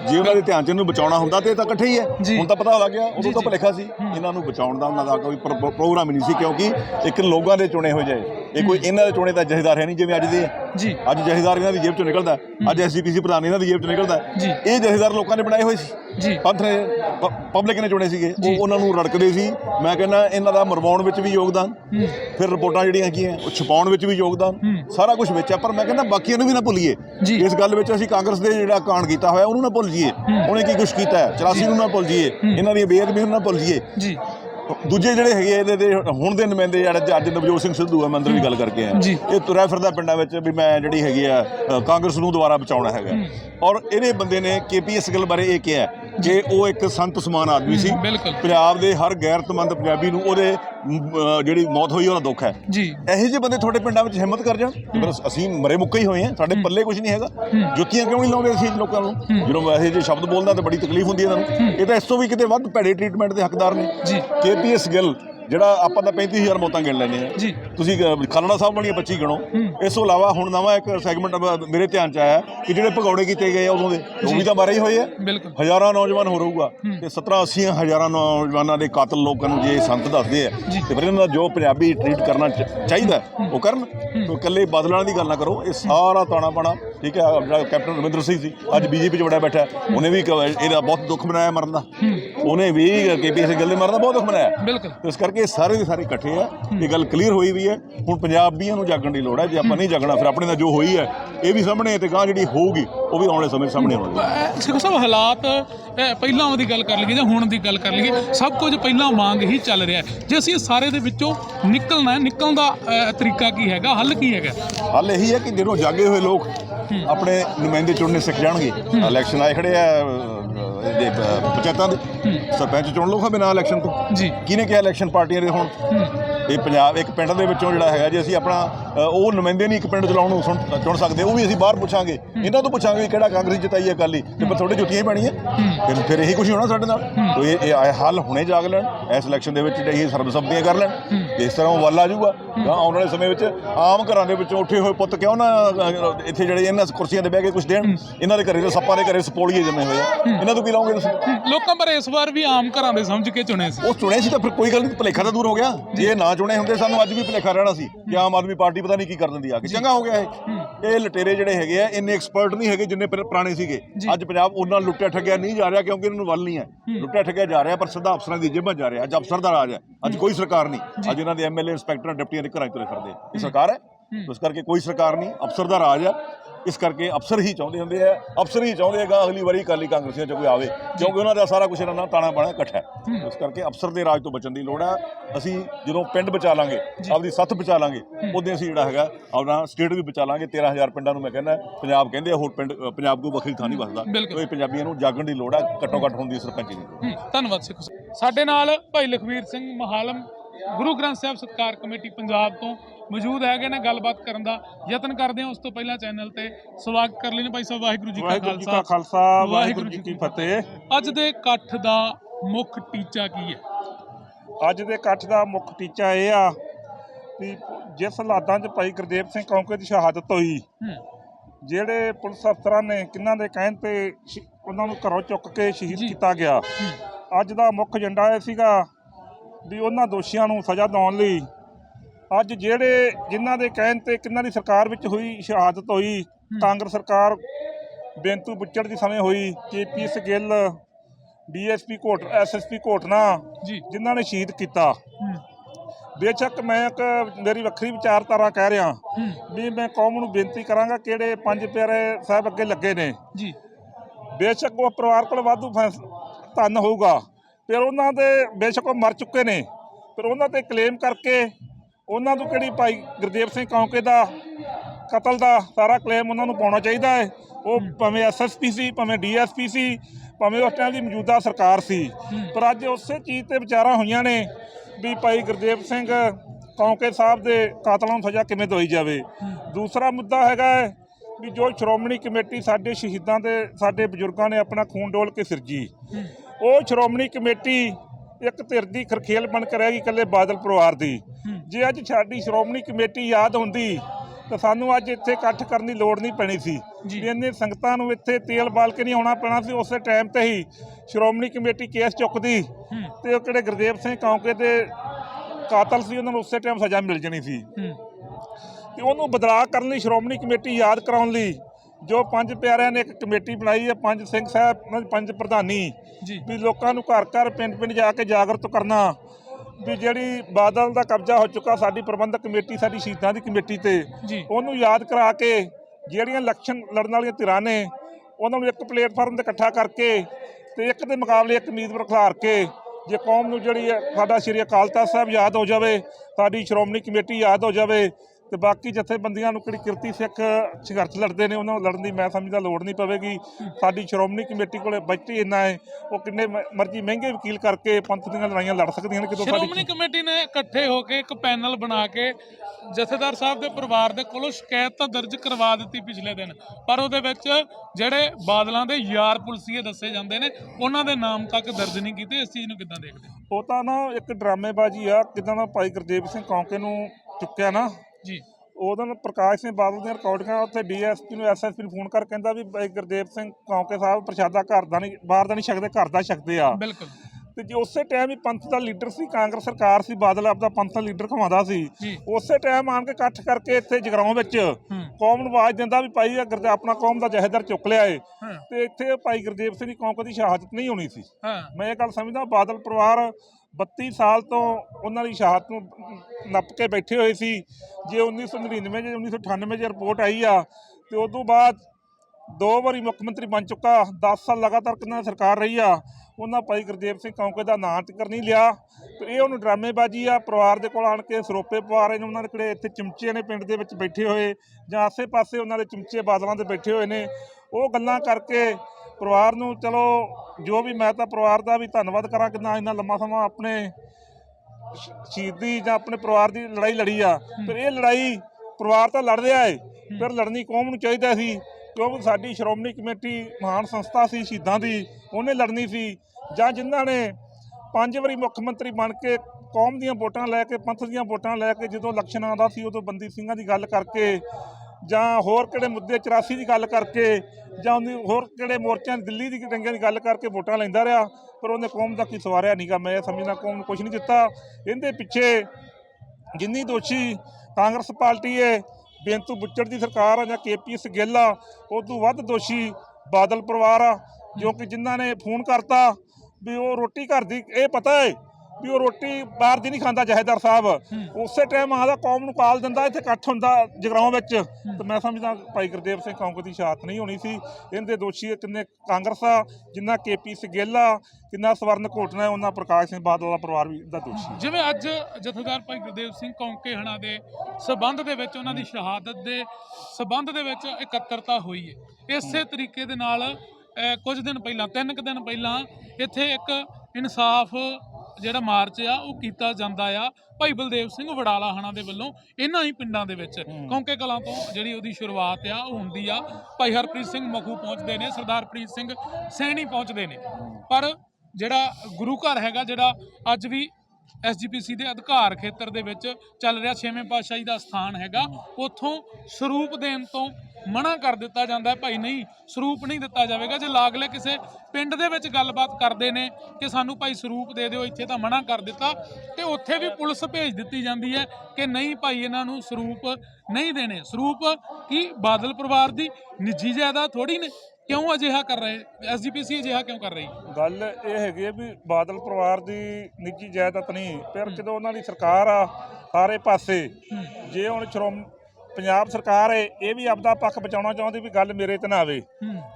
ਜੇ ਉਹਨਾਂ ਦੇ ਧਿਆਨ 'ਚ ਇਹਨੂੰ ਬਚਾਉਣਾ ਹੁੰਦਾ ਤੇ ਇਹ ਤਾਂ ਇਕੱਠੇ ਹੀ। ਹੈ ਹੁਣ ਤਾਂ ਪਤਾ ਲੱਗ ਗਿਆ ਉਦੋਂ ਤਾਂ। ਭੁਲੇਖਾ ਸੀ ਇਹਨਾਂ ਨੂੰ ਬਚਾਉਣ ਦਾ ਉਹਨਾਂ ਦਾ ਕੋਈ ਪ੍ਰੋ- ਪ੍ਰੋ- ਪ੍ਰੋਗਰਾਮ ਹੀ ਨਹੀਂ ਸੀ ਕਿਉਂਕਿ ਇੱਕ ਲੋਕਾਂ ਦੇ ਚੁਣੇ ਹੋਏ ਜਾਏ ਇਹ ਕੋਈ ਇਹਨਾਂ ਦੇ ਚੁਣੇ ਦਾ ਜਹੇਦਾਰ ਹੈ ਨਹੀਂ ਜਿਵੇਂ ਅੱਜ ਦੇ। ਜੀ। ਅੱਜ ਜਹੇਦਾਰ ਇਹਨਾਂ ਦੀ ਜੇਬ ਚੋਂ ਨਿਕਲਦਾ। ਅੱਜ ਐਸਜੀਪੀਸੀ ਪ੍ਰਧਾਨ ਇਹਨਾਂ ਦੀ ਜੇਬ ਚੋਂ ਨਿਕਲਦਾ। ਇਹ ਜਹੇਦਾਰ ਲੋਕਾਂ ਨੇ ਬਣਾਏ ਹੋਏ ਸੀ। ਜੀ। ਪੰਥ ਨੇ ਪਬਲਿਕ ਨੇ ਚੁਣੇ ਸੀਗੇ। ਉਹ ਉਹਨਾਂ ਨੂੰ ਰੜਕਦੇ ਸੀ। ਮੈਂ ਕਹਿੰਦਾ ਇਹਨਾਂ ਦਾ ਮਰਵਾਉਣ ਵਿੱਚ ਵੀ ਯੋਗਦਾਨ ਫਿਰ ਰਿਪੋਰਟਾਂ ਜਿਹੜੀਆਂ ਹੈਗੀਆਂ ਉਹ ਛੁਪਾਉਣ ਵਿੱਚ ਵੀ ਯੋਗਦਾਨ। ਸਾਰਾ ਕੁਝ ਵਿੱਚ ਆ। ਪਰ ਮੈਂ ਕਹਿੰਦਾ ਬਾਕੀਆਂ ਨੂੰ ਵੀ ਨਾ ਭੁੱਲੀਏ। ਇਸ ਗੱਲ ਵਿੱਚ ਅਸੀਂ ਕਾਂਗਰਸ ਦੇ ਜਿਹੜਾ ਕਾਂਡ ਕੀਤਾ ਹੋਇਆ ਉਹਨੂੰ ਨਾ ਭੁੱਲ ਜਾਈਏ। ਉਹਨੇ ਕੀ ਕੁਝ ਕੀਤਾ ਹੈ? 84 ਨੂੰ ਨਾ ਭੁੱਲ ਜਾਈਏ। ਇਹਨਾਂ ਦੀ ਬੇਅਦਬੀ ਨੂੰ ਨਾ ਭੁੱਲ ਜਾਈਏ। ਜੀ। ਦੂਜੇ ਜਿਹੜੇ ਹੈਗੇ ਇਹਦੇ ਦੇ ਹੁਣ ਦੇ ਨੁਮਾਇੰਦੇ ਜਿਹੜੇ ਅੱਜ- ਨਵਜੋਤ ਸਿੰਘ ਸਿੱਧੂ ਆ ਮੈਂ ਅੰਦਰ ਵੀ ਗੱਲ ਕਰਕੇ ਜੀ। ਇਹ ਤੁਰਿਆ ਫਿਰਦਾ ਪਿੰਡਾਂ ਵਿੱਚ ਵੀ ਮੈਂ ਜਿਹੜੀ ਹੈਗੀ ਆ ਕਾਂਗਰਸ ਨੂੰ ਦੁਬਾਰਾ ਬਚਾਉਣਾ ਹੈਗਾ। ਔਰ ਇਹਦੇ ਬੰਦੇ ਨੇ ਕੇਪੀਐਸ ਗੱਲ ਬਾਰੇ ਇਹ ਕਿਹਾ। ਕਿ ਉਹ ਇੱਕ ਸੰਤ ਸਮਾਨ ਆਦਮੀ ਸੀ ਬਿਲਕੁਲ। ਪੰਜਾਬ ਦੇ ਹਰ ਗੈਰਤਮੰਦ ਪੰਜਾਬੀ ਨੂੰ ਉਹਦੇ ਜਿਹੜੀ ਮੌਤ ਹੋਈ ਉਹਦਾ ਦੁੱਖ ਹੈ। ਜੀ। ਇਹੋ ਜਿਹੇ ਬੰਦੇ ਤੁਹਾਡੇ ਪਿੰਡਾਂ ਵਿੱਚ ਹਿੰਮਤ ਕਰ ਜਾਣ? ਅਗਰ ਅਸੀਂ ਮਰੇ ਮੁੱਕੇ ਹੀ ਹੋਏ ਆ ਸਾਡੇ ਪੱਲੇ ਕੁਝ ਨਹੀਂ ਹੈਗਾ। ਜੁੱਤੀਆਂ ਕਿਉਂ ਨਹੀਂ ਲਾਉਂਦੇ ਅਸੀਂ ਲੋਕਾਂ ਨੂੰ? ਜਦੋਂ ਇਹੋ ਜਿਹੇ ਸ਼ਬਦ ਬੋਲਦਾ ਤਾਂ ਬੜੀ ਤਕਲੀਫ ਹੁੰਦੀ ਹੈ ਇਹਨਾਂ ਨੂੰ ਇਹ ਤਾਂ ਇਸ ਤੋਂ ਵੀ ਕਿਤੇ ਵੱਧ ਭੈੜੇ ਟ੍ਰੀਟਮੈਂਟ ਦੇ ਹੱਕਦਾਰ ਨੇ। ਜੀ। ਕੇਪੀਐਸ ਗਿੱਲ ਜਿਹੜਾ ਆਪਾਂ ਤਾਂ 35000 ਮੌਤਾਂ ਗਿਣ ਲੈਂਦੇ ਆ ਜੀ। ਤੁਸੀਂ ਅ, ਖਾਲੜਾ ਸਾਹਿਬ ਵਾਲੀਆਂ 25 ਗਣੋ। ਇਸ ਤੋਂ ਇਲਾਵਾ ਹੁਣ ਨਵਾਂ ਇੱਕ ਸੈਗਮੈਂਟ ਮੇਰੇ ਧਿਆਨ ਚ ਆਇਆ ਕਿ ਜਿਹੜੇ ਭਗੌੜੇ ਕੀਤੇ ਗਏ ਆ ਉਦੋਂ ਦੇ ਉਹ ਵੀ ਤਾਂ ਮਾਰੇ ਹੀ ਹੋਏ ਆ। ਬਿਲਕੁਲ। ਹਜ਼ਾਰਾਂ ਨੌਜਵਾਨ ਹੋ। ਰਹੂਗਾ ਤੇ 17 80 ਹਜ਼ਾਰਾਂ ਨੌਜਵਾਨਾਂ ਦੇ ਕਾਤਲ ਲੋਕਾਂ ਨੂੰ ਜੇ ਸੰਤ ਦੱਸਦੇ ਆ ਤੇ ਫਿਰ ਇਹਨਾਂ ਦਾ ਜੋ ਪੰਜਾਬੀ ਟ੍ਰੀਟ ਕਰਨਾ ਚ- ਚਾਹੀਦਾ ਹੈ, ਉਹ ਕਰਨ। ਤੋ ਇਕੱਲੇ ਬਦਲਣ ਦੀ ਗੱਲ ਨਾ ਕਰੋ ਇਹ ਸਾਰਾ ਤਾਣਾ ਬਾਣਾ ਠੀਕ ਹੈ ਜਿਹੜਾ ਕੈਪਟਨ ਰਵਿੰਦਰ ਸਿੰਘ ਸੀ ਅੱਜ ਬੀਜੇਪੀ ਚ ਵੜਿਆ ਬੈਠਾ ਹੈ, ਉਹਨੇ ਵੀ ਕ- ਇਹਦਾ ਬਹੁਤ ਦੁੱਖ ਮਨਾਇਆ ਮਰਨ ਦਾ। ਉਹਨੇ ਵੀ ਕੇਪੀਐਸ ਗੱਲ ਦੇ ਮਰਨ ਦਾ ਬਹੁਤ ਦੁੱਖ ਮਨਾਇਆ। ਬਿਲਕੁਲ। ਇਸ ਕਰਕੇ ਇਹ ਸਾਰੇ ਦੇ ਸਾਰੇ ਇਕੱਠੇ ਆ ਇਹ ਗੱਲ ਕਲੀਅਰ ਹੋਈ ਵੀ ਹੈ। ਹੁਣ ਪੰਜਾਬੀਆਂ ਨੂੰ ਜਾਗਣ ਦੀ ਲੋੜ ਹੈ ਜੇ ਆਪਾਂ ਨਹੀਂ ਜਾਗਣਾ ਫਿਰ ਆਪਣੇ ਨਾਲ ਜੋ ਹੋਈ ਹੈ ਇਹ ਵੀ ਸਾਹਮਣੇ ਤੇ ਗਾਂ ਜਿਹੜੀ ਹੋਊਗੀ ਉਹ ਵੀ ਆਉਣ ਵਾਲੇ ਸਮੇਂ ਸਾਹਮਣੇ ਆਉਣੀ ਹੈ। ਅਹ ਸਿੱਖੋ ਸਾਹਿਬ ਹਾਲਾਤ ਪਹਿਲਾਂ ਉਹਦੀ ਗੱਲ ਕਰ ਲਈਏ ਜਾਂ ਹੁਣ ਦੀ ਗੱਲ ਕਰ ਲਈਏ ਸਭ ਕੁਝ ਪਹਿਲਾਂ ਵਾਂਗ ਹੀ ਚੱਲ ਰਿਹਾ ਹੈ। ਜੇ ਅਸੀਂ ਸਾਰੇ ਦੇ ਵਿੱਚੋਂ ਨਿਕਲਣਾ ਹੈ ਨਿਕਲਣ ਦਾ ਤਰੀਕਾ ਕੀ ਹੈਗਾ ਹੱਲ ਕੀ ਹੈਗਾ? ਹੱਲ ਇਹੀ ਹੈ ਕਿ ਜਦੋਂ ਜਾਗੇ ਹੋਏ ਲੋਕ ਆਪਣੇ ਨੁਮਾਇੰਦੇ ਚੁਣਨੇ ਸਿੱਖ ਜਾਣਗੇ। ਇਲੈਕਸ਼ਨ ਆਏ ਖੜੇ ਆ ਪ- ਪੰਚਾਇਤਾਂ ਦੇ ਸਰਪੰਚ ਚੁਣ ਲਓ ਬਿਨਾਂ ਇਲੈਕਸ਼ਨ ਤੋਂ ਜੀ। ਕਿਹਨੇ ਕਿਹਾ ਇਲੈਕਸ਼ਨ ਪਾਰਟੀਆਂ ਦੇ ਹੁਣ? ਇਹ ਪੰਜਾਬ ਇੱਕ ਪਿੰਡ ਦੇ ਵਿੱਚੋਂ ਜਿਹੜਾ ਹੈਗਾ ਜੇ ਅਸੀਂ ਆਪਣਾ ਉਹ ਨੁਮਾਇੰਦੇ ਨਹੀਂ ਇੱਕ ਪਿੰਡ ਚਲਾਉਣ ਨੂੰ ਸੁਣ- ਚੁਣ ਸਕਦੇ ਉਹ ਵੀ ਅਸੀਂ ਬਾਹਰ ਪੁੱਛਾਂਗੇ। ਇਹਨਾਂ ਤੋਂ ਪੁੱਛਾਂਗੇ ਕਿਹੜਾ ਕਾਂਗਰਸ ਜਿਤਾਈ ਹੈ ਅਕਾਲੀ ਤੇ ਪਰ ਤੁਹਾਡੇ ਜੁੱਤੀਆਂ ਹੀ ਪੈਣੀਆਂ। ਫਿਰ ਫਿਰ ਇਹੀ ਕੁਝ ਹੋਣਾ ਸਾਡੇ ਨਾਲ। ਤੋ ਇਹ ਹੱਲ ਹੁਣੇ ਜਾਗ ਲੈਣ ਇਸ ਇਲੈਕਸ਼ਨ ਦੇ ਵਿੱਚ ਇਹ ਸਰਬਸੰਮਤੀਆਂ ਕਰ ਲੈਣ। ਇਸ ਤਰ੍ਹਾਂ ਉਹ ਵੱਲ ਆ ਜਾਊਗਾ। ਤਾਂ ਆਉਣ ਵਾਲੇ ਸਮੇਂ ਵਿੱਚ ਆਮ ਘਰਾਂ ਦੇ ਵਿੱਚੋਂ ਉੱਠੇ ਹੋਏ ਪੁੱਤ ਕਿਉਂ ਨਾ ਇੱਥੇ ਜਿਹੜੇ ਇਹਨਾਂ ਕੁਰਸੀਆਂ ਤੇ ਬਹਿ ਕੇ ਕੁਝ ਦੇਣ? ਇਹਨਾਂ ਦੇ ਘਰੇ ਤਾਂ ਸੱਪਾਂ ਦੇ ਘਰੇ ਸਪੋਲੀਏ ਜੰਮੇ ਹੋਏ ਆ। ਇਹਨਾਂ ਤੋਂ ਕੀ ਲਾਉਂਗੇ ਤੁਸੀਂ? ਲੋਕਾਂ ਪਰ ਇਸ ਵਾਰ ਵੀ ਆਮ ਘਰਾਂ ਦੇ ਸਮਝ ਕੇ ਚੁਣੇ ਸੀ। ਉਹ ਚੁਣੇ ਸੀ ਤਾਂ ਫਿਰ ਕੋਈ ਗੱਲ ਨਹੀਂ ਭਲੇਖਾ ਤਾਂ ਦੂਰ ਹੋ ਗਿਆ। ਜੇ ਇਹ ਨਾ ਚੁਣੇ ਹੁੰਦੇ ਸਾਨੂੰ ਅੱਜ ਵੀ ਭਲੇਖਾ ਰਹਿਣਾ ਸੀ ਕਿ ਆਮ ਆਦਮੀ ਪਾਰਟੀ ਪਤਾ ਨਹੀਂ ਕੀ ਕਰ ਦਿੰਦੀ ਆ ਕਿ। ਚੰਗਾ ਹੋ ਗਿਆ ਇਹ। ਇਹ ਲਟੇਰੇ ਜਿਹੜੇ ਹੈਗੇ ਆ ਇੰਨੇ ਐਕਸਪਰਟ ਨਹੀਂ ਹੈਗੇ ਜਿੰਨੇ ਪੁਰਾਣੇ ਸੀਗੇ। ਅੱਜ ਪੰਜਾਬ ਉਹਨਾਂ ਲੁੱਟਿਆ ਠੱਗਿਆ ਨਹੀਂ ਜਾ ਰਿਹਾ ਕਿਉਂਕਿ ਇਹਨਾਂ ਨੂੰ ਵੱਲ ਨਹੀਂ ਹੈ। ਲੁੱਟਿਆ ਠੱਗਿਆ ਜਾ ਰਿਹਾ ਪਰ ਸਿੱਧਾ ਅਫਸਰਾਂ ਦੀ ਜੇਬਾਂ ਜਾ ਰਿਹਾ। ਅੱਜ ਅਫਸਰ ਦਾ ਰਾਜ ਹੈ। ਅੱਜ ਕੋਈ ਸਰਕਾਰ ਨਹੀਂ। ਅੱਜ ਇਹਨਾਂ ਦੇ ਐਮਐਲਏ ਇੰਸਪੈਕਟਰ ਡਿਪਟੀਆਂ ਦੇ ਘਰਾਂ 'ਚ ਤੁਰੇ ਫਿਰਦੇ। ਇਹ ਸਰਕਾਰ ਹੈ। ਇਸ ਕਰਕੇ ਕੋਈ ਸਰਕਾਰ ਨਹੀਂ ਅਫਸਰ ਦਾ ਰਾਜ ਹੈ। ਇਸ ਕਰਕੇ ਅਫਸਰ ਹੀ ਚਾਹੁੰਦੇ ਹੁੰਦੇ ਆ ਅਫਸਰ ਹੀ ਚਾਹੁੰਦੇ ਹੈਗਾ ਅਗਲੀ ਵਾਰੀ ਅਕਾਲੀ ਕਾਂਗਰਸੀਆਂ ਚ ਕੋਈ ਆਵੇ ਕਿਉਂਕਿ ਉਹਨਾਂ ਦਾ ਸਾਰਾ ਕੁਝ ਇਹਨਾਂ ਨਾਲ ਤਾਣਾ ਬਾਣਾ ਇਕੱਠਾ ਹੈ। ਇਸ ਕਰਕੇ ਅਫਸਰ ਦੇ ਰਾਜ ਤੋਂ ਬਚਣ ਦੀ ਲੋੜ ਹੈ। ਅਸੀਂ ਜਦੋਂ ਪਿੰਡ ਬਚਾ ਲਾਂਗੇ ਆਪਦੀ ਸੱਥ ਬਚਾ ਲਾਂਗੇ ਉਦੋਂ ਅਸੀਂ ਜਿਹੜਾ ਹੈਗਾ ਆਪਣਾ ਸਟੇਟ ਵੀ ਬਚਾ ਲਾਂਗੇ। 13000 ਪਿੰਡਾਂ ਨੂੰ ਮੈਂ ਕਹਿੰਦਾ ਪੰਜਾਬ ਕਹਿੰਦੇ ਹੋਰ ਪਿੰਡ ਪੰਜਾਬ ਕੋਈ ਵੱਖਰੀ ਥਾਂ ਨਹੀਂ ਵਸਦਾ। ਇਹ ਪੰਜਾਬੀਆਂ ਨੂੰ ਜਾਗਣ ਦੀ ਲੋੜ ਹੈ ਘੱਟੋ ਘੱਟ ਹੁੰਦੀ ਸਰਪੰਚੀ ਦੀ ਧੰਨਵਾਦ ਸਿੱਖੋ। ਸਾਡੇ ਨਾਲ ਭਾਈ ਲਖਵੀਰ ਸਿੰਘ ਮਹਾਲਮ ਗੁਰੂ ਗ੍ਰੰਥ ਸਾਹਿਬ ਸਤਕਾਰ ਕਮੇਟੀ ਪੰਜਾਬ ਤੋਂ ਮੌਜੂਦ ਹੈਗੇ ਨੇ ਗੱਲਬਾਤ ਕਰਨ ਦਾ ਯਤਨ ਕਰਦੇ ਹਾਂ। ਉਸ ਤੋਂ ਪਹਿਲਾਂ ਚੈਨਲ ਤੇ ਸਵਾਗਤ ਕਰ ਲੈਣੇ ਭਾਈ ਸਾਹਿਬ ਵਾਹਿਗੁਰੂ ਜੀ ਕਾ ਖਾਲਸਾ। ਵਾਹਿਗੁਰੂ ਜੀ ਕੀ ਫਤਿਹ। ਅੱਜ ਦੇ ਇਕੱਠ ਦਾ ਮੁੱਖ ਟੀਚਾ ਕੀ ਹੈ? ਅੱਜ ਦੇ ਇਕੱਠ ਦਾ ਮੁੱਖ ਟੀਚਾ ਇਹ ਆ ਵੀ ਜਿਸ ਹਾਲਾਤਾਂ 'ਚ ਭਾਈ ਗੁਰਦੇਵ ਸਿੰਘ ਕੌਂਕੇ ਦੀ ਸ਼ਹਾਦਤ ਹੋਈ ਜਿਹੜੇ ਪੁਲਿਸ ਅਫਸਰਾਂ ਨੇ ਕਿੰਨਾਂ ਦੇ ਕਹਿਣ ਤੇ ਉਹਨਾਂ ਨੂੰ ਘਰੋਂ ਚੁੱਕ ਕੇ ਸ਼ਹੀਦ। ਕੀਤਾ ਗਿਆ। ਅੱਜ ਦਾ ਮੁੱਖ ਏਜੰਡਾ ਇਹ ਸੀਗਾ ਵੀ ਉਹਨਾਂ ਦੋਸ਼ੀਆਂ ਨੂੰ ਸਜ਼ਾ ਦਿਵਾਉਣ ਲਈ ਅੱਜ ਜਿਹੜੇ ਜਿਨ੍ਹਾਂ ਦੇ ਕਹਿਣ ਤੇ ਕਿੰਨਾਂ ਦੀ ਸਰਕਾਰ ਵਿੱਚ ਹੋਈ ਸ਼ਹਾਦਤ ਹੋਈ ਕਾਂਗਰਸ ਸਰਕਾਰ ਬੇਂਤੂ ਬੁੱਚੜ ਦੀ ਸਮੇਂ ਹੋਈ ਕੇਪੀਐਸ ਗਿੱਲ ਡੀਐਸਪੀ ਕੋਟ ਐਸਐਸਪੀ ਕੋਟਨਾ ਜੀ। ਜਿਨ੍ਹਾਂ ਨੇ ਸ਼ਹੀਦ ਕੀਤਾ। ਬੇਸ਼ੱਕ ਮੈਂ ਇੱਕ ਮੇਰੀ ਵੱਖਰੀ ਵਿਚਾਰਧਾਰਾ ਕਹਿ ਰਿਹਾ ਵੀ ਮੈਂ ਕੌਮ ਨੂੰ ਬੇਨਤੀ ਕਰਾਂਗਾ ਕਿਹੜੇ ਪੰਜ ਪਿਆਰੇ ਸਾਹਿਬ ਅੱਗੇ ਲੱਗੇ ਨੇ। ਜੀ। ਬੇਸ਼ੱਕ ਉਹ ਪਰਿਵਾਰ ਕੋਲ ਵਾਧੂ ਧਨ ਹੋਊਗਾ। ਫਿਰ ਉਹਨਾਂ ਦੇ ਬੇਸ਼ੱਕ ਉਹ ਮਰ ਚੁੱਕੇ ਨੇ। ਫਿਰ ਉਹਨਾਂ ਤੇ ਕਲੇਮ ਕਰਕੇ ਉਹਨਾਂ ਨੂੰ ਕਿਹੜੀ ਭਾਈ ਗੁਰਦੇਵ ਸਿੰਘ ਕੌਂਕੇ ਦਾ ਕਤਲ ਦਾ ਸਾਰਾ ਕਲੇਮ ਉਹਨਾਂ ਨੂੰ ਪਾਉਣਾ ਚਾਹੀਦਾ ਹੈ। ਉਹ ਭਾਵੇਂ ਐਸਐਸਪੀ ਸੀ, ਭਾਵੇਂ ਡੀਐਸਪੀ ਸੀ, ਭਾਵੇਂ ਉਸ ਟਾਈਮ ਦੀ ਮੌਜੂਦਾ ਸਰਕਾਰ ਸੀ। ਪਰ ਅੱਜ ਉਸੇ ਚੀਜ਼ ਤੇ ਵਿਚਾਰਾਂ ਹੋਈਆਂ ਨੇ ਵੀ ਭਾਈ ਗੁਰਦੇਵ ਸਿੰਘ ਕੌਂਕੇ ਸਾਹਿਬ ਦੇ ਕਾਤਲਾਂ ਨੂੰ ਸਜ਼ਾ ਕਿਵੇਂ ਦਵਾਈ ਜਾਵੇ। ਦੂਸਰਾ ਮੁੱਦਾ ਹੈਗਾ ਹੈ ਵੀ ਜੋ ਸ਼੍ਰੋਮਣੀ ਕਮੇਟੀ ਸਾਡੇ ਸ਼ਹੀਦਾਂ ਦੇ, ਸਾਡੇ ਬਜ਼ੁਰਗਾਂ ਨੇ ਆਪਣਾ ਖੂਨ ਡੋਲ ਕੇ ਸਿਰਜੀ। ਉਹ ਸ਼੍ਰੋਮਣੀ ਕਮੇਟੀ ਇੱਕ ਧਿਰ ਦੀ ਖਰਖੇਲ ਬਣ ਕੇ ਰਹਿ ਗਈ ਇਕੱਲੇ ਬਾਦਲ ਪਰਿਵਾਰ ਦੀ। ਜੇ ਅੱਜ ਸਾਡੀ ਸ਼੍ਰੋਮਣੀ ਕਮੇਟੀ ਯਾਦ ਹੁੰਦੀ ਤਾਂ ਸਾਨੂੰ ਅੱਜ ਇੱਥੇ ਇਕੱਠ ਕਰਨ ਦੀ ਲੋੜ ਨਹੀਂ ਪੈਣੀ ਸੀ। ਇੰਨੇ ਸੰਗਤਾਂ ਨੂੰ ਇੱਥੇ ਤੇਲ ਬਾਲ ਕੇ ਨਹੀਂ ਆਉਣਾ ਪੈਣਾ ਸੀ ਉਸੇ ਟਾਈਮ ਤੇ ਹੀ ਸ਼੍ਰੋਮਣੀ ਕਮੇਟੀ ਕੇਸ ਚੁੱਕਦੀ ਤੇ ਉਹ ਕਿਹੜੇ ਗੁਰਦੇਵ ਸਿੰਘ ਕੌਂਕੇ ਦੇ ਕਾਤਲ ਸੀ ਉਹਨਾਂ ਨੂੰ ਉਸੇ ਟਾਈਮ ਸਜ਼ਾ ਮਿਲ ਜਾਣੀ ਸੀ। ਤੇ ਉਹਨੂੰ ਬਦਲਾਅ ਕਰਨ ਲਈ ਸ਼੍ਰੋਮਣੀ ਕਮੇਟੀ ਯਾਦ ਕਰਾਉਣ ਲਈ ਜੋ ਪੰਜ ਪਿਆਰਿਆਂ ਨੇ ਇੱਕ ਕਮੇਟੀ ਬਣਾਈ ਹੈ ਪੰਜ ਸਿੰਘ ਸਾਹਿਬ ਉਹਨਾਂ ਦੀ ਪੰਜ ਪ੍ਰਧਾਨੀ। ਵੀ ਲੋਕਾਂ ਨੂੰ ਘਰ ਘਰ ਪਿੰਡ ਪਿੰਡ ਜਾ ਕੇ ਜਾਗਰਤ ਕਰਨਾ ਵੀ ਜਿਹੜੀ ਬਾਦਲ ਦਾ ਕਬਜ਼ਾ ਹੋ ਚੁੱਕਾ ਸਾਡੀ ਪ੍ਰਬੰਧਕ ਕਮੇਟੀ ਸਾਡੀ ਸ਼ਹੀਦਾਂ ਦੀ ਕਮੇਟੀ ਤੇ ਉਹਨੂੰ ਯਾਦ ਕਰਾ ਕੇ ਜਿਹੜੀਆਂ ਇਲੈਕਸ਼ਨ ਲੜਨ ਵਾਲੀਆਂ ਧਿਰਾਂ ਨੇ ਉਹਨਾਂ ਨੂੰ ਇੱਕ ਪਲੇਟਫਾਰਮ ਤੇ ਇਕੱਠਾ ਕਰਕੇ ਤੇ ਇੱਕ ਦੇ ਮੁਕਾਬਲੇ ਇੱਕ ਉਮੀਦਵਾਰ ਖਿਲਾਰ ਕੇ ਜੇ ਕੌਮ ਨੂੰ ਜਿਹੜੀ ਸਾਡਾ ਸ਼੍ਰੀ ਅਕਾਲ ਤਖਤ ਸਾਹਿਬ ਯਾਦ ਹੋ ਜਾਵੇ ਸਾਡੀ ਸ਼੍ਰੋਮਣੀ ਕਮੇਟੀ ਯਾਦ ਹੋ ਜਾਵੇ ਤੇ ਬਾਕੀ ਜਥੇਬੰਦੀਆਂ ਨੂੰ ਕਿਹੜੀ ਕਿਰਤੀ ਸਿੱਖ ਸੰਘਰਸ਼ ਲੜਦੇ ਨੇ ਉਹਨਾਂ ਨੂੰ ਲੜਨ ਦੀ ਮੈਂ ਸਮਝਦਾ ਲੋੜ ਨਹੀਂ ਪਵੇਗੀ। ਸਾਡੀ ਸ਼੍ਰੋਮਣੀ ਕਮੇਟੀ ਕੋਲੇ ਬਜਟ ਇੰਨਾ ਹੈ ਉਹ ਕਿੰਨੇ ਮਰਜ਼ੀ ਮਹਿੰਗੇ ਵਕੀਲ ਕਰਕੇ ਪੰਥ ਦੀਆਂ ਲੜਾਈਆਂ ਲੜ ਸਕਦੀਆਂ ਨੇ ਕਿਦੋਂ ਸ਼੍ਰੋਮਣੀ ਸਾਡੀ ਕਮੇਟੀ ਨੇ ਇਕੱਠੇ ਹੋ ਕੇ ਇੱਕ ਪੈਨਲ ਬਣਾ ਕੇ ਜਥੇਦਾਰ ਸਾਹਿਬ ਦੇ ਪਰਿਵਾਰ ਦੇ ਕੋਲੋਂ ਸ਼ਿਕਾਇਤ ਤਾਂ ਦਰਜ ਕਰਵਾ ਦਿੱਤੀ ਪਿਛਲੇ ਦਿਨ ਪਰ ਉਹਦੇ ਵਿੱਚ ਜਿਹੜੇ ਬਾਦਲਾਂ ਦੇ ਯਾਰ ਪੁਲਸੀਏ ਦੱਸੇ ਜਾਂਦੇ ਨੇ ਉਹਨਾਂ ਦੇ ਨਾਮ ਤੱਕ ਦਰਜ ਨਹੀਂ ਕੀਤੇ ਇਸ ਚੀਜ਼ ਨੂੰ ਕਿੱਦਾਂ ਦੇਖਦੇ ਹੋ? ਉਹ ਤਾਂ ਨਾ ਇੱਕ ਡਰਾਮੇਬਾਜ਼ੀ ਆ ਕਿਦਾਂ ਦਾ ਭਾਈ ਗੁਰਦੇਵ ਸਿੰਘ ਕੌਂਕੇ ਨੂੰ ਚੁੱਕਿਆ ਨਾ ਜੀ। ਉਹਦੋਂ ਨੂੰ ਪ੍ਰਕਾਸ਼ ਸਿੰਘ ਬਾਦਲ ਦੀਆਂ ਰਿਕਾਰਡਿੰਗਾਂ ਉੱਥੇ ਡੀਐਸਪੀ ਨੂੰ ਐਸਐਸਪੀ ਨੂੰ ਫੋਨ ਕਰ ਕਹਿੰਦਾ ਵੀ ਭਾਈ ਗੁਰਦੇਵ ਸਿੰਘ ਕੌਂਕੇ ਸਾਹਿਬ ਪ੍ਰਸ਼ਾਦਾ ਘਰ ਦਾ ਨਹੀਂ ਬਾਹਰ ਦਾ ਨਹੀਂ ਛਕਦੇ ਘਰ ਦਾ ਛਕਦੇ ਆ। ਬਿਲਕੁਲ। ਤੇ ਜੇ ਉਸੇ ਟਾਈਮ ਹੀ ਪੰਥ ਦਾ ਲੀਡਰ ਸੀ ਕਾਂਗਰਸ ਸਰਕਾਰ ਸੀ ਬਾਦਲ ਆਪਦਾ ਪੰਥ ਦਾ ਲੀਡਰ ਖਵਾਉਂਦਾ ਸੀ ਉਸੇ ਟਾਈਮ ਆਣ ਕੇ ਇਕੱਠ ਕਰਕੇ ਇੱਥੇ ਜਗਰਾਉਂ ਵਿੱਚ ਕੌਮ ਨੂੰ ਆਵਾਜ਼ ਦਿੰਦਾ ਵੀ ਭਾਈ ਇਹ ਗੁਰਦੇ ਆਪਣਾ ਕੌਮ ਦਾ ਜਹੇਦਾਰ ਚੁੱਕ ਲਿਆ ਏ। ਤੇ ਇੱਥੇ ਭਾਈ ਗੁਰਦੇਵ ਸਿੰਘ ਦੀ ਕੌਂਕ ਦੀ ਸ਼ਹਾਦਤ ਨਹੀਂ ਹੋਣੀ ਸੀ। ਮੈਂ ਇਹ ਗੱਲ ਸਮਝਦਾ ਬਾਦਲ ਪਰਿਵਾਰ 32 ਸਾਲ ਤੋਂ ਉਹਨਾਂ ਦੀ ਸ਼ਹਾਦਤ ਨੂੰ ਨੱਪ ਕੇ ਬੈਠੇ ਹੋਏ ਸੀ। ਜੇ 1999 ਜੇ 1998 ਜੇ ਰਿਪੋਰਟ ਆਈ ਆ, ਤੇ ਉਸ ਤੋਂ ਬਾਅਦ ਦੋ ਵਾਰੀ ਮੁੱਖ ਮੰਤਰੀ ਬਣ ਚੁੱਕਾ 10 ਸਾਲ ਲਗਾਤਾਰ ਕਿੰਨਾ ਸਰਕਾਰ ਰਹੀ ਆ, ਉਹਨਾਂ ਭਾਈ ਗੁਰਦੇਵ ਸਿੰਘ ਕੌਂਕੇ ਦਾ ਨਾਂ ਤੱਕ ਨਹੀਂ ਲਿਆ। ਤੇ ਇਹ ਉਹਨੂੰ ਡਰਾਮੇਬਾਜ਼ੀ ਆ, ਪਰਿਵਾਰ ਦੇ ਕੋਲ ਆਣ ਕੇ ਸਰੋਪੇ ਪਵਾ ਰਹੇ ਨੇ, ਉਹਨਾਂ ਦੇ ਕਿਹੜੇ ਇੱਥੇ ਚਮਚੇ ਨੇ ਪਿੰਡ ਦੇ ਵਿੱਚ ਬੈਠੇ ਹੋਏ ਜਾਂ ਆਸੇ-ਪਾਸੇ ਉਹਨਾਂ ਦੇ ਚਮਚੇ ਬਾਦਲਾਂ ਦੇ ਬੈਠੇ ਹੋਏ ਨੇ। ਉਹ ਗੱਲਾਂ ਕਰਕੇ ਪਰਿਵਾਰ ਨੂੰ ਚਲੋ ਜੋ ਵੀ ਮੈਂ ਤਾਂ ਪਰਿਵਾਰ ਦਾ ਵੀ ਧੰਨਵਾਦ ਕਰਾਂ ਕਿ ਨਾ ਇੰਨਾ ਲੰਮਾ ਸਮਾਂ ਆਪਣੇ ਸ਼ਹੀਦੀ ਜਾਂ ਆਪਣੇ ਪਰਿਵਾਰ ਦੀ ਲੜਾਈ ਲੜੀ ਆ। ਪਰ ਇਹ ਲੜਾਈ ਪਰਿਵਾਰ ਤਾਂ ਲੜ ਰਿਹਾ ਏ ਫਿਰ ਲੜਨੀ ਕੌਮ ਨੂੰ ਚਾਹੀਦਾ ਸੀ ਕਿਉਂਕਿ ਸਾਡੀ ਸ਼੍ਰੋਮਣੀ ਕਮੇਟੀ ਮਹਾਨ ਸੰਸਥਾ ਸੀ ਸ਼ਹੀਦਾਂ ਦੀ ਉਹਨੇ ਲੜਨੀ ਸੀ। ਜਾਂ ਜਿਨ੍ਹਾਂ ਨੇ ਪੰਜ ਵਾਰੀ ਮੁੱਖ ਮੰਤਰੀ ਬਣ ਕੇ ਕੌਮ ਦੀਆਂ ਵੋਟਾਂ ਲੈ ਕੇ ਪੰਥ ਦੀਆਂ ਵੋਟਾਂ ਲੈ ਕੇ ਜਦੋਂ ਇਲੈਕਸ਼ਨ ਆਉਂਦਾ ਸੀ ਉਦੋਂ ਬੰਦੀ ਸਿੰਘਾਂ ਦੀ ਗੱਲ ਕਰਕੇ ਜਾਂ ਹੋਰ ਕਿਹੜੇ ਮੁੱਦੇ 84 ਦੀ ਗੱਲ ਕਰਕੇ ਜਾਂ ਉਹਦੀ ਹੋਰ ਕਿਹੜੇ ਮੋਰਚਿਆਂ ਦਿੱਲੀ ਦੀ ਰੰਗਾਂ ਦੀ ਗੱਲ ਕਰਕੇ ਵੋਟਾਂ ਲੈਂਦਾ ਰਿਹਾ, ਪਰ ਉਹਨੇ ਕੌਮ ਦਾ ਕੀ ਸਵਾਰਿਆ ਨਹੀਂਗਾ ਮੈਂ ਇਹ ਸਮਝਦਾ ਕੌਮ ਨੂੰ ਕੁਝ ਨਹੀਂ ਦਿੱਤਾ। ਇਹਦੇ ਪਿੱਛੇ ਜਿੰਨੀ ਦੋਸ਼ੀ ਕਾਂਗਰਸ ਪਾਰਟੀ ਹੈ ਬੇਅੰਤੂ ਬੁੱਚੜ ਦੀ ਸਰਕਾਰ ਆ ਜਾਂ ਕੇਪੀਐਸ ਗਿੱਲ ਆ ਉਹ ਤੋਂ ਵੱਧ ਦੋਸ਼ੀ ਬਾਦਲ ਪਰਿਵਾਰ ਆ, ਜੋ ਕਿ ਜਿਨ੍ਹਾਂ ਨੇ ਫੋਨ ਕਰਤਾ ਵੀ ਉਹ ਰੋਟੀ ਘਰ ਦੀ, ਇਹ ਪਤਾ ਹੈ ਵੀ ਉਹ ਰੋਟੀ ਬਾਹਰ ਦੀ ਨਹੀਂ ਖਾਂਦਾ ਜਹੇਦਾਰ ਸਾਹਿਬ। ਉਸੇ ਟਾਈਮ ਆਦਾ ਕੌਮ ਨੂੰ ਕਾਲ ਦਿੰਦਾ, ਇੱਥੇ ਇਕੱਠ ਹੁੰਦਾ ਜਗਰਾਉਂ ਵਿੱਚ। ਤੇ ਮੈਂ ਸਮਝਦਾ ਭਾਈ ਗੁਰਦੇਵ ਸਿੰਘ ਕੌਂਕ ਦੀ ਸ਼ਹਾਦਤ ਨਹੀਂ ਹੋਣੀ ਸੀ। ਇਹਦੇ ਦੋਸ਼ੀ ਕਿੰਨੇ ਕਾਂਗਰਸ ਆ, ਜਿੰਨਾ ਕੇਪੀ ਗਿੱਲ ਆ, ਕਿੰਨਾ ਸਵਰਨ ਘੋਟਣਾ ਉਹਨਾਂ ਪ੍ਰਕਾਸ਼ ਸਿੰਘ ਬਾਦਲ ਦਾ ਪਰਿਵਾਰ ਵੀ ਦਾ ਦੋਸ਼ੀ ਜਿਵੇਂ ਅੱਜ ਜਥੇਦਾਰ ਭਾਈ ਗੁਰਦੇਵ ਸਿੰਘ ਕੌਂਕੇ ਹਣਾ ਦੇ ਸਬੰਧ ਦੇ ਵਿੱਚ ਉਹਨਾਂ ਦੀ ਸ਼ਹਾਦਤ ਦੇ ਸਬੰਧ ਦੇ ਵਿੱਚ ਇਕੱਤਰਤਾ ਹੋਈ ਹੈ। ਇਸੇ ਤਰੀਕੇ ਦੇ ਨਾਲ ਕੁਝ ਦਿਨ ਪਹਿਲਾਂ, ਤਿੰਨ ਕੁ ਦਿਨ ਪਹਿਲਾਂ ਇੱਥੇ ਇੱਕ ਇਨਸਾਫ ਜਿਹੜਾ ਮਾਰਚ ਆ ਉਹ ਕੀਤਾ ਜਾਂਦਾ ਆ ਭਾਈ ਬਲਦੇਵ ਸਿੰਘ ਵਡਾਲਾ ਹਣਾ ਦੇ ਵੱਲੋਂ ਇਹਨਾਂ ਹੀ ਪਿੰਡਾਂ ਦੇ ਵਿੱਚ। ਕੌਂਕੇ ਕਲਾਂ ਤੋਂ ਜਿਹੜੀ ਉਹਦੀ ਸ਼ੁਰੂਆਤ ਆ ਉਹ ਹੁੰਦੀ ਆ। ਭਾਈ ਹਰਪ੍ਰੀਤ ਸਿੰਘ ਮਖੂ ਪਹੁੰਚਦੇ ਨੇ ਸਰਦਾਰ ਪ੍ਰੀਤ ਸਿੰਘ ਸੈਣੀ ਪਹੁੰਚਦੇ ਨੇ। ਪਰ ਜਿਹੜਾ ਗੁਰੂ ਘਰ ਹੈਗਾ ਜਿਹੜਾ ਅੱਜ ਵੀ ਐਸਜੀਪੀਸੀ ਦੇ ਅਧਿਕਾਰ ਖੇਤਰ ਦੇ ਵਿੱਚ ਚੱਲ ਰਿਹਾ, ਛੇਵੇਂ ਪਾਤਸ਼ਾਹੀ ਦਾ ਸਥਾਨ ਹੈਗਾ। ਉੱਥੋਂ ਸਰੂਪ ਦੇਣ ਤੋਂ ਮਨਾ ਕਰ ਦਿੱਤਾ ਜਾਂਦਾ ਭਾਈ ਨਹੀਂ, ਸਰੂਪ ਨਹੀਂ ਦਿੱਤਾ ਜਾਵੇਗਾ। ਜੇ ਲਾਗਲੇ ਕਿਸੇ ਪਿੰਡ ਦੇ ਵਿੱਚ ਗੱਲਬਾਤ ਕਰਦੇ ਨੇ ਕਿ ਸਾਨੂੰ ਭਾਈ ਸਰੂਪ ਦੇ ਦਿਓ, ਇੱਥੇ ਤਾਂ ਮਨਾ ਕਰ ਦਿੱਤਾ, ਤੇ ਉੱਥੇ ਵੀ ਪੁਲਿਸ ਭੇਜ ਦਿੱਤੀ ਜਾਂਦੀ ਹੈ ਕਿ ਨਹੀਂ ਭਾਈ, ਇਹਨਾਂ ਨੂੰ ਸਰੂਪ ਨਹੀਂ ਦੇਣੇ। ਸਰੂਪ ਕੀ? ਬਾਦਲ ਪਰਿਵਾਰ ਦੀ ਨਿੱਜੀ ਜਾਇਦਾਦ ਥੋੜੀ ਨੇ। ਕਿਉਂ ਅਜਿਹਾ ਕਰ ਰਹੇ? ਐਸਜੀਪੀਸੀ ਅਜਿਹਾ ਕਿਉਂ ਕਰ ਰਹੀ? ਗੱਲ ਇਹ ਹੈਗੀ ਹੈ ਵੀ ਬਾਦਲ ਪਰਿਵਾਰ ਦੀ ਨਿੱਜੀ ਜਾਇਦਾਦ ਨਹੀਂ ਫਿਰ ਜਦੋਂ ਉਹਨਾਂ ਦੀ ਸਰਕਾਰ ਆ ਸਾਰੇ ਪਾਸੇ ਜੇ ਹੁਣ ਸ਼੍ਰੋਮ ਪੰਜਾਬ ਸਰਕਾਰ ਹੈ ਇਹ ਵੀ ਆਪਦਾ ਪੱਖ ਬਚਾਉਣਾ ਚਾਹੁੰਦੀ ਵੀ ਗੱਲ ਮੇਰੇ ਤੇ ਨਾ ਆਵੇ।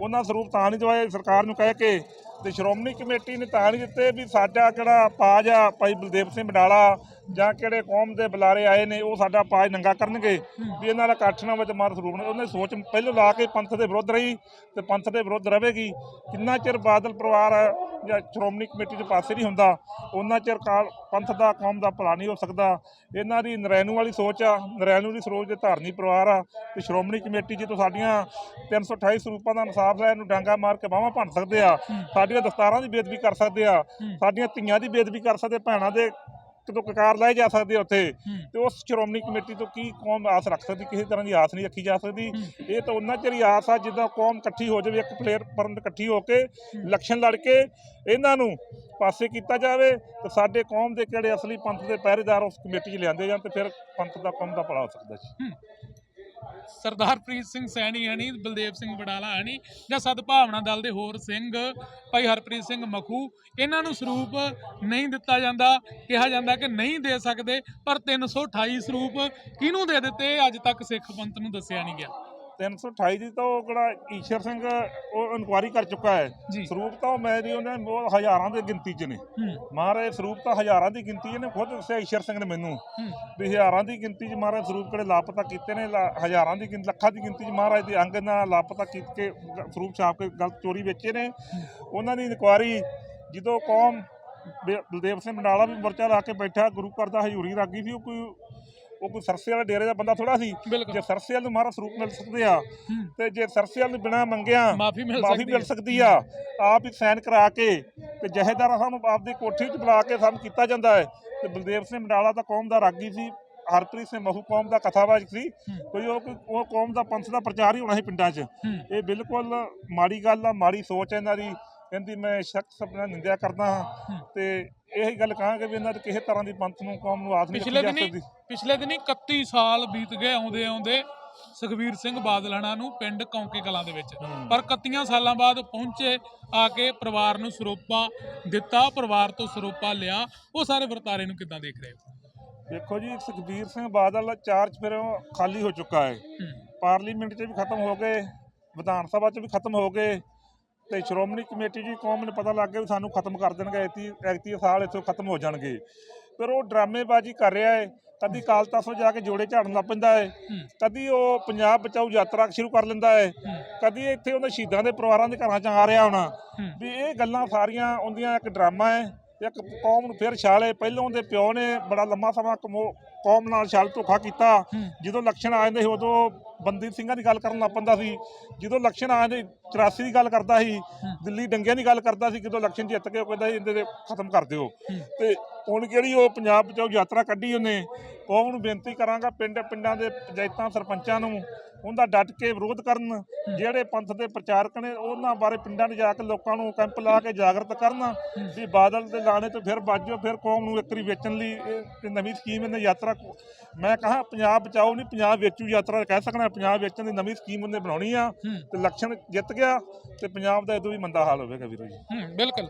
ਉਹਨਾਂ ਸਰੂਪ ਤਾਂ ਨਹੀਂ ਦਵਾਏ ਸਰਕਾਰ ਨੂੰ ਕਹਿ ਕੇ ਤੇ ਸ਼੍ਰੋਮਣੀ ਕਮੇਟੀ ਨੇ ਤਾਂ ਨਹੀਂ ਦਿੱਤੇ ਵੀ ਸਾਡਾ ਕਿਹੜਾ ਪਾਜ ਆ ਭਾਈ ਬਲਦੇਵ ਸਿੰਘ ਬਡਾਲਾ ਜਾਂ ਕਿਹੜੇ ਕੌਮ ਦੇ ਬੁਲਾਰੇ ਆਏ ਨੇ ਉਹ ਸਾਡਾ ਪਾਜ ਨੰਗਾ ਕਰਨਗੇ ਵੀ ਇਹਨਾਂ ਦਾ ਇਕੱਠ ਨਾ ਵਿੱਚ ਮਾਰ ਸਰੂਪ ਨੇ ਉਹਨੇ ਸੋਚ ਪਹਿਲਾਂ ਲਾ ਕੇ ਪੰਥ ਦੇ ਵਿਰੁੱਧ ਰਹੀ ਤੇ ਪੰਥ ਦੇ ਵਿਰੁੱਧ ਰਹੇਗੀ ਕਿੰਨਾ ਚਿਰ ਬਾਦਲ ਪਰਿਵਾਰ ਜਾਂ ਸ਼੍ਰੋਮਣੀ ਕਮੇਟੀ ਦੇ ਪਾਸੇ ਨਹੀਂ ਹੁੰਦਾ ਉਹਨਾਂ ਚਿਰ ਕਾਲ ਪੰਥ ਦਾ ਕੌਮ ਦਾ ਭਲਾ ਨਹੀਂ ਹੋ ਸਕਦਾ। ਇਹਨਾਂ ਦੀ ਨਰੈਣੂ ਵਾਲੀ ਸੋਚ ਆ। ਨਰੈਣੂ ਦੀ ਸੋਚ ਦੇ ਧਾਰਨੀ ਪਰਿਵਾਰ ਆ ਤੇ ਸ਼੍ਰੋਮਣੀ ਕਮੇਟੀ ਜਦੋਂ ਸਾਡੀਆਂ 328 ਸਰੂਪਾਂ ਦਾ ਇਨਸਾਫ ਲੈ ਇਹਨੂੰ ਡਾਂਗਾ ਮਾਰ ਕੇ ਬਾਹਾਂ ਭੰਨ ਸਕਦੇ ਆ। ਸਾਡੀਆਂ ਦਸਤਾਰਾਂ ਦੀ ਬੇਦਬੀ ਕਰ ਸਕਦੇ ਆ। ਸਾਡੀਆਂ ਧੀਆਂ ਦੀ ਬੇਦਬੀ ਕਰ ਸਕਦੇ ਭੈਣਾਂ ਦੇ ਕਿਤੋਂ ਕਕਾਰ ਲਾਏ ਜਾ ਸਕਦੇ ਉੱਥੇ। ਤੇ ਉਸ ਸ਼੍ਰੋਮਣੀ ਕਮੇਟੀ ਤੋਂ ਕੀ ਕੌਮ ਆਸ ਰੱਖ ਸਕਦੀ? ਕਿਸੇ ਤਰ੍ਹਾਂ ਦੀ ਆਸ ਨਹੀਂ ਰੱਖੀ ਜਾ ਸਕਦੀ। ਇਹ ਤਾਂ ਉਹਨਾਂ ਚਿਰ ਹੀ ਆਸ ਆ ਜਿੱਦਾਂ ਕੌਮ ਇਕੱਠੀ ਹੋ ਜਾਵੇ ਇੱਕ ਪਲੇਅਰ ਪਰਨ ਇਕੱਠੀ ਹੋ ਕੇ ਇਲੈਕਸ਼ਨ ਲੜ ਕੇ ਇਹਨਾਂ ਨੂੰ ਪਾਸੇ ਕੀਤਾ ਜਾਵੇ ਤੇ ਸਾਡੇ ਕੌਮ ਦੇ ਕਿਹੜੇ ਅਸਲੀ ਪੰਥ ਦੇ ਪਹਿਰੇਦਾਰ ਉਸ ਕਮੇਟੀ 'ਚ ਲਿਆਂਦੇ ਜਾਣ ਤੇ ਫਿਰ ਪੰਥ ਦਾ ਕੌਮ ਦਾ ਭਲਾ ਹੋ ਸਕਦਾ ਜੀ। ਸਰਦਾਰਪ੍ਰੀਤ ਸਿੰਘ ਸੈਣੀ ਹਣੀ, ਬਲਦੇਵ ਸਿੰਘ ਬਡਾਲਾ ਹਣੀ ਜਾਂ ਸਦਭਾਵਨਾ ਦਲ ਦੇ ਹੋਰ ਸਿੰਘ ਭਾਈ ਹਰਪ੍ਰੀਤ ਸਿੰਘ ਮਖੂ, ਇਹਨਾਂ ਨੂੰ ਸਰੂਪ ਨਹੀਂ ਦਿੱਤਾ ਜਾਂਦਾ, ਕਿਹਾ ਜਾਂਦਾ ਕਿ ਨਹੀਂ ਦੇ ਸਕਦੇ, ਪਰ 328 ਸਰੂਪ ਕਿਹਨੂੰ ਦੇ ਦਿੱਤੇ? ਅੱਜ ਤੱਕ ਸਿੱਖ ਪੰਥ ਨੂੰ ਦੱਸਿਆ ਨਹੀਂ ਗਿਆ। 328 ਦੀ ਤਾਂ ਉਹ ਕਿਹੜਾ ਈਸ਼ਰ ਸਿੰਘ ਉਹ ਇਨਕੁਆਰੀ ਕਰ ਚੁੱਕਾ। ਹੈ। ਸਰੂਪ ਤਾਂ ਉਹ ਮੈਂ ਦੀ ਉਹਨੇ ਉਹ ਹਜ਼ਾਰਾਂ ਦੇ ਗਿਣਤੀ 'ਚ ਨੇ। ਮਹਾਰਾਜ ਸਰੂਪ ਤਾਂ ਹਜ਼ਾਰਾਂ ਦੀ ਗਿਣਤੀ 'ਚ ਨੇ ਖੁਦ ਦੱਸਿਆ ਈਸ਼ਰ ਸਿੰਘ ਨੇ ਮੈਨੂੰ। ਵੀ ਹਜ਼ਾਰਾਂ ਦੀ ਗਿਣਤੀ 'ਚ ਮਹਾਰਾਜ ਸਰੂਪ ਕਿਹੜੇ ਲਾਪਤਾ ਕੀਤੇ ਨੇ ਹਜ਼ਾਰਾਂ ਦੀ ਗਿਣ ਲੱਖਾਂ ਦੀ ਗਿਣਤੀ 'ਚ ਮਹਾਰਾਜ ਦੇ ਅੰਗ ਨਾਲ ਲਾਪਤਾ ਕੀਤੇ ਸਰੂਪ ਛਾਪ ਕੇ ਗਲਤ ਚੋਰੀ ਵੇਚੇ ਨੇ। ਉਹਨਾਂ ਦੀ ਇਨਕੁਆਰੀ ਜਦੋਂ ਕੌਮ ਬਲਦੇਵ ਸਿੰਘ ਮੰਡਾਲਾ ਵੀ ਮੋਰਚਾ ਲਾ ਕੇ ਬੈਠਾ ਗੁਰੂ ਘਰ ਦਾ ਹਜ਼ੂਰੀ ਰਾਗੀ ਸੀ ਉਹ ਕੋਈ ਉਹ ਕੋਈ ਸਰਸੇ ਵਾਲੇ ਡੇਰੇ ਦਾ ਬੰਦਾ ਥੋੜਾ ਸੀ। ਜੇ ਸਰਸੇ ਵਾਲੇ ਨੂੰ ਮਹਾਰਾਜ ਸਰੂਪ ਮਿਲ ਸਕਦੇ ਆ ਤੇ ਜੇ ਸਰਸੇ ਵਾਲੇ ਨੂੰ ਬਿਨਾ ਮੰਗਿਆ ਮਾਫੀ ਮਿਲ ਸਕਦੀ ਆ। ਆਪ ਹੀ ਸਾਈਨ ਕਰਾ ਕੇ ਤੇ ਜਹੇਦਾਰਾਂ ਸਾਨੂੰ ਆਪਦੀ ਕੋਠੀ ਵਿੱਚ ਬੁਲਾ ਕੇ ਸਾਨੂੰ ਕੀਤਾ ਜਾਂਦਾ ਹੈ। ਤੇ ਬਲਦੇਵ ਸਿੰਘ ਮੰਡਾਲਾ ਤਾਂ ਕੌਮ ਦਾ ਰਾਗੀ ਸੀ ਹਰਪ੍ਰੀਤ ਸਿੰਘ ਮਹੂ ਕੌਮ ਦਾ ਕਥਾਵਾਚਕ ਸੀ। ਕੋਈ ਉਹ ਉਹ ਕੌਮ ਦਾ ਪੰਥ ਦਾ ਪ੍ਰਚਾਰ ਹੀ ਹੋਣਾ ਸੀ ਪਿੰਡਾਂ 'ਚ। ਇਹ ਬਿਲਕੁਲ ਮਾੜੀ ਗੱਲ ਆ ਮਾੜੀ ਸੋਚ ਹੈ ਇਹਨਾਂ ਦੀ। ਕਹਿੰਦੀ ਮੈਂ ਸ਼ਖਸ ਆਪਣਾ ਨਿੰਦਿਆ ਕਰਦਾ ਹਾਂ। ਤੇ ਇਹੀ ਗੱਲ ਕਹਾਂਗੇ ਵੀ ਇਹਨਾਂ ਦੇ ਕਿਸੇ ਤਰ੍ਹਾਂ ਦੀ ਪੰਥ ਨੂੰ ਕੌਮ ਨੂੰ ਨਹੀਂ ਪਿਛਲੇ ਦਿਨੀ ਪਿਛਲੇ ਦਿਨੀ 31 ਸਾਲ ਬੀਤ ਗਏ ਆਉਂਦੇ ਆਉਂਦੇ ਸੁਖਬੀਰ ਸਿੰਘ ਬਾਦਲਣਾ ਨੂੰ ਪਿੰਡ ਕੌਂਕੇ ਕਲਾਂ ਦੇ ਵਿੱਚ। ਪਰ 31 ਸਾਲਾਂ ਬਾਅਦ ਪਹੁੰਚੇ ਆ ਕੇ ਪਰਿਵਾਰ ਨੂੰ ਸਰੋਪਾ ਦਿੱਤਾ ਪਰਿਵਾਰ ਤੋਂ ਸਰੋਪਾ ਲਿਆ। ਉਹ ਸਾਰੇ ਵਰਤਾਰੇ ਨੂੰ ਕਿੱਦਾਂ ਦੇਖ ਰਹੇ ਹੋ? ਦੇਖੋ ਜੀ ਸੁਖਬੀਰ ਸਿੰਘ ਬਾਦਲ ਚਾਰਜ ਫਿਰ ਖਾਲੀ ਹੋ ਚੁੱਕਾ ਹੂੰ। ਪਾਰਲੀਮੈਂਟ 'ਚ ਵੀ ਖਤਮ ਹੋ ਗਏ ਵਿਧਾਨ ਸਭਾ 'ਚ ਵੀ ਖਤਮ ਹੋ ਗਏ। ਤੇ ਸ਼੍ਰੋਮਣੀ ਕਮੇਟੀ ਜੀ ਕੌਮ ਨੂੰ ਪਤਾ ਲੱਗ ਗਿਆ ਵੀ ਸਾਨੂੰ ਖਤਮ ਕਰ ਦੇਣਗੇ ਐਤੀ ਐਤੀ ਸਾਲ ਇੱਥੋਂ ਖਤਮ ਹੋ ਜਾਣਗੇ। ਪਰ ਉਹ ਡਰਾਮੇਬਾਜ਼ੀ ਕਰ ਰਿਹਾ ਹੈ ਕਦੀ ਕਾਲ ਤਸੋਂ ਜਾ ਕੇ ਜੋੜੇ ਝਾੜਨ ਲੱਗ ਪੈਂਦਾ ਹੈ। ਕਦੀ ਉਹ ਪੰਜਾਬ ਬਚਾਓ ਯਾਤਰਾ ਸ਼ੁਰੂ ਕਰ ਲੈਂਦਾ ਹੈ। ਕਦੀ ਇੱਥੇ ਉਹਨਾਂ ਸ਼ਹੀਦਾਂ ਦੇ ਪਰਿਵਾਰਾਂ ਦੇ ਘਰਾਂ 'ਚ ਆ ਰਿਹਾ ਹੋਣਾ। ਵੀ ਇਹ ਗੱਲਾਂ ਸਾਰੀਆਂ ਉਹਦੀਆਂ ਇੱਕ ਡਰਾਮਾ ਹੈ ਇੱਕ ਕੌਮ ਨੂੰ ਫਿਰ ਛਾਲੇ ਪਹਿਲੋਂ ਉਹਦੇ ਪਿਓ ਨੇ ਬੜਾ ਲੰਮਾ ਸਮਾਂ ਕਮੋ- ਨਾਲ ਛਾਲ ਧੋਖਾ ਕੀਤਾ। ਜਦੋਂ ਇਲੈਕਸ਼ਨ ਆ ਜਾਂਦੇ ਸੀ ਉਦੋਂ ਬੰਦੀ ਸਿੰਘਾਂ ਦੀ ਗੱਲ ਕਰਨ ਲੱਗ ਪੈਂਦਾ ਸੀ। ਜਦੋਂ ਇਲੈਕਸ਼ਨ ਆ ਜਾਂਦੇ 84 ਦੀ ਗੱਲ ਕਰਦਾ ਸੀ ਦਿੱਲੀ ਦੰਗਿਆਂ ਦੀ ਗੱਲ ਕਰਦਾ ਸੀ ਜਦੋਂ ਇਲੈਕਸ਼ਨ ਜਿੱਤ ਕੇ ਉਹ ਕਹਿੰਦਾ ਸੀ ਇਹਦੇ ਤੇ ਖਤਮ ਕਰ ਦਿਓ। ਤੇ ਹੁਣ ਕਿਹੜੀ ਉਹ ਪੰਜਾਬ ਬਚਾਓ ਯਾਤਰਾ ਕੱਢੀ ਉਹਨੇ ਕੌਮ ਨੂੰ ਬੇਨਤੀ ਕਰਾਂਗਾ ਪਿੰਡ ਪਿੰਡਾਂ ਦੇ ਪੰਚਾਇਤਾਂ ਸਰਪੰਚਾਂ ਨੂੰ ਉਹਦਾ ਡਟ ਕੇ ਵਿਰੋਧ ਕਰਨ ਜਿਹੜੇ ਪੰਥ ਦੇ ਪ੍ਰਚਾਰਕ ਨੇ ਉਹਨਾਂ ਬਾਰੇ ਪਿੰਡਾਂ 'ਚ ਜਾ ਕੇ ਲੋਕਾਂ ਨੂੰ ਕੈਂਪ ਲਾ ਕੇ ਜਾਗਰਤ ਕਰਨ ਵੀ ਬਾਦਲ ਦੇ ਲਾਣੇ ਤੋਂ ਫਿਰ ਬਾਜੋ ਫਿਰ ਕੌਮ ਨੂੰ ਇੱਕ ਵਾਰੀ ਵੇਚਣ ਲਈ ਇਹ ਨਵੀਂ ਸਕੀਮ ਇਹਨੇ ਯਾਤਰਾ ਮੈਂ ਕਹਾ ਪੰਜਾਬ ਬਚਾਓ ਨਹੀਂ ਪੰਜਾਬ ਵੇਚੂ ਯਾਤਰਾ ਕਹਿ ਸਕਣਾ ਪੰਜਾਬ ਵੇਚਣ ਦੀ ਨਵੀਂ ਸਕੀਮ ਉਹਨੇ ਬਣਾਉਣੀ ਆ ਤੇ ਇਲੈਕਸ਼ਨ ਜਿੱਤ ਗਿਆ ਤੇ ਪੰਜਾਬ ਦਾ ਇਦੋਂ ਵੀ ਮੰਦਾ ਹਾਲ ਹੋਵੇਗਾ ਵੀਰੋ ਜੀ। ਬਿਲਕੁਲ।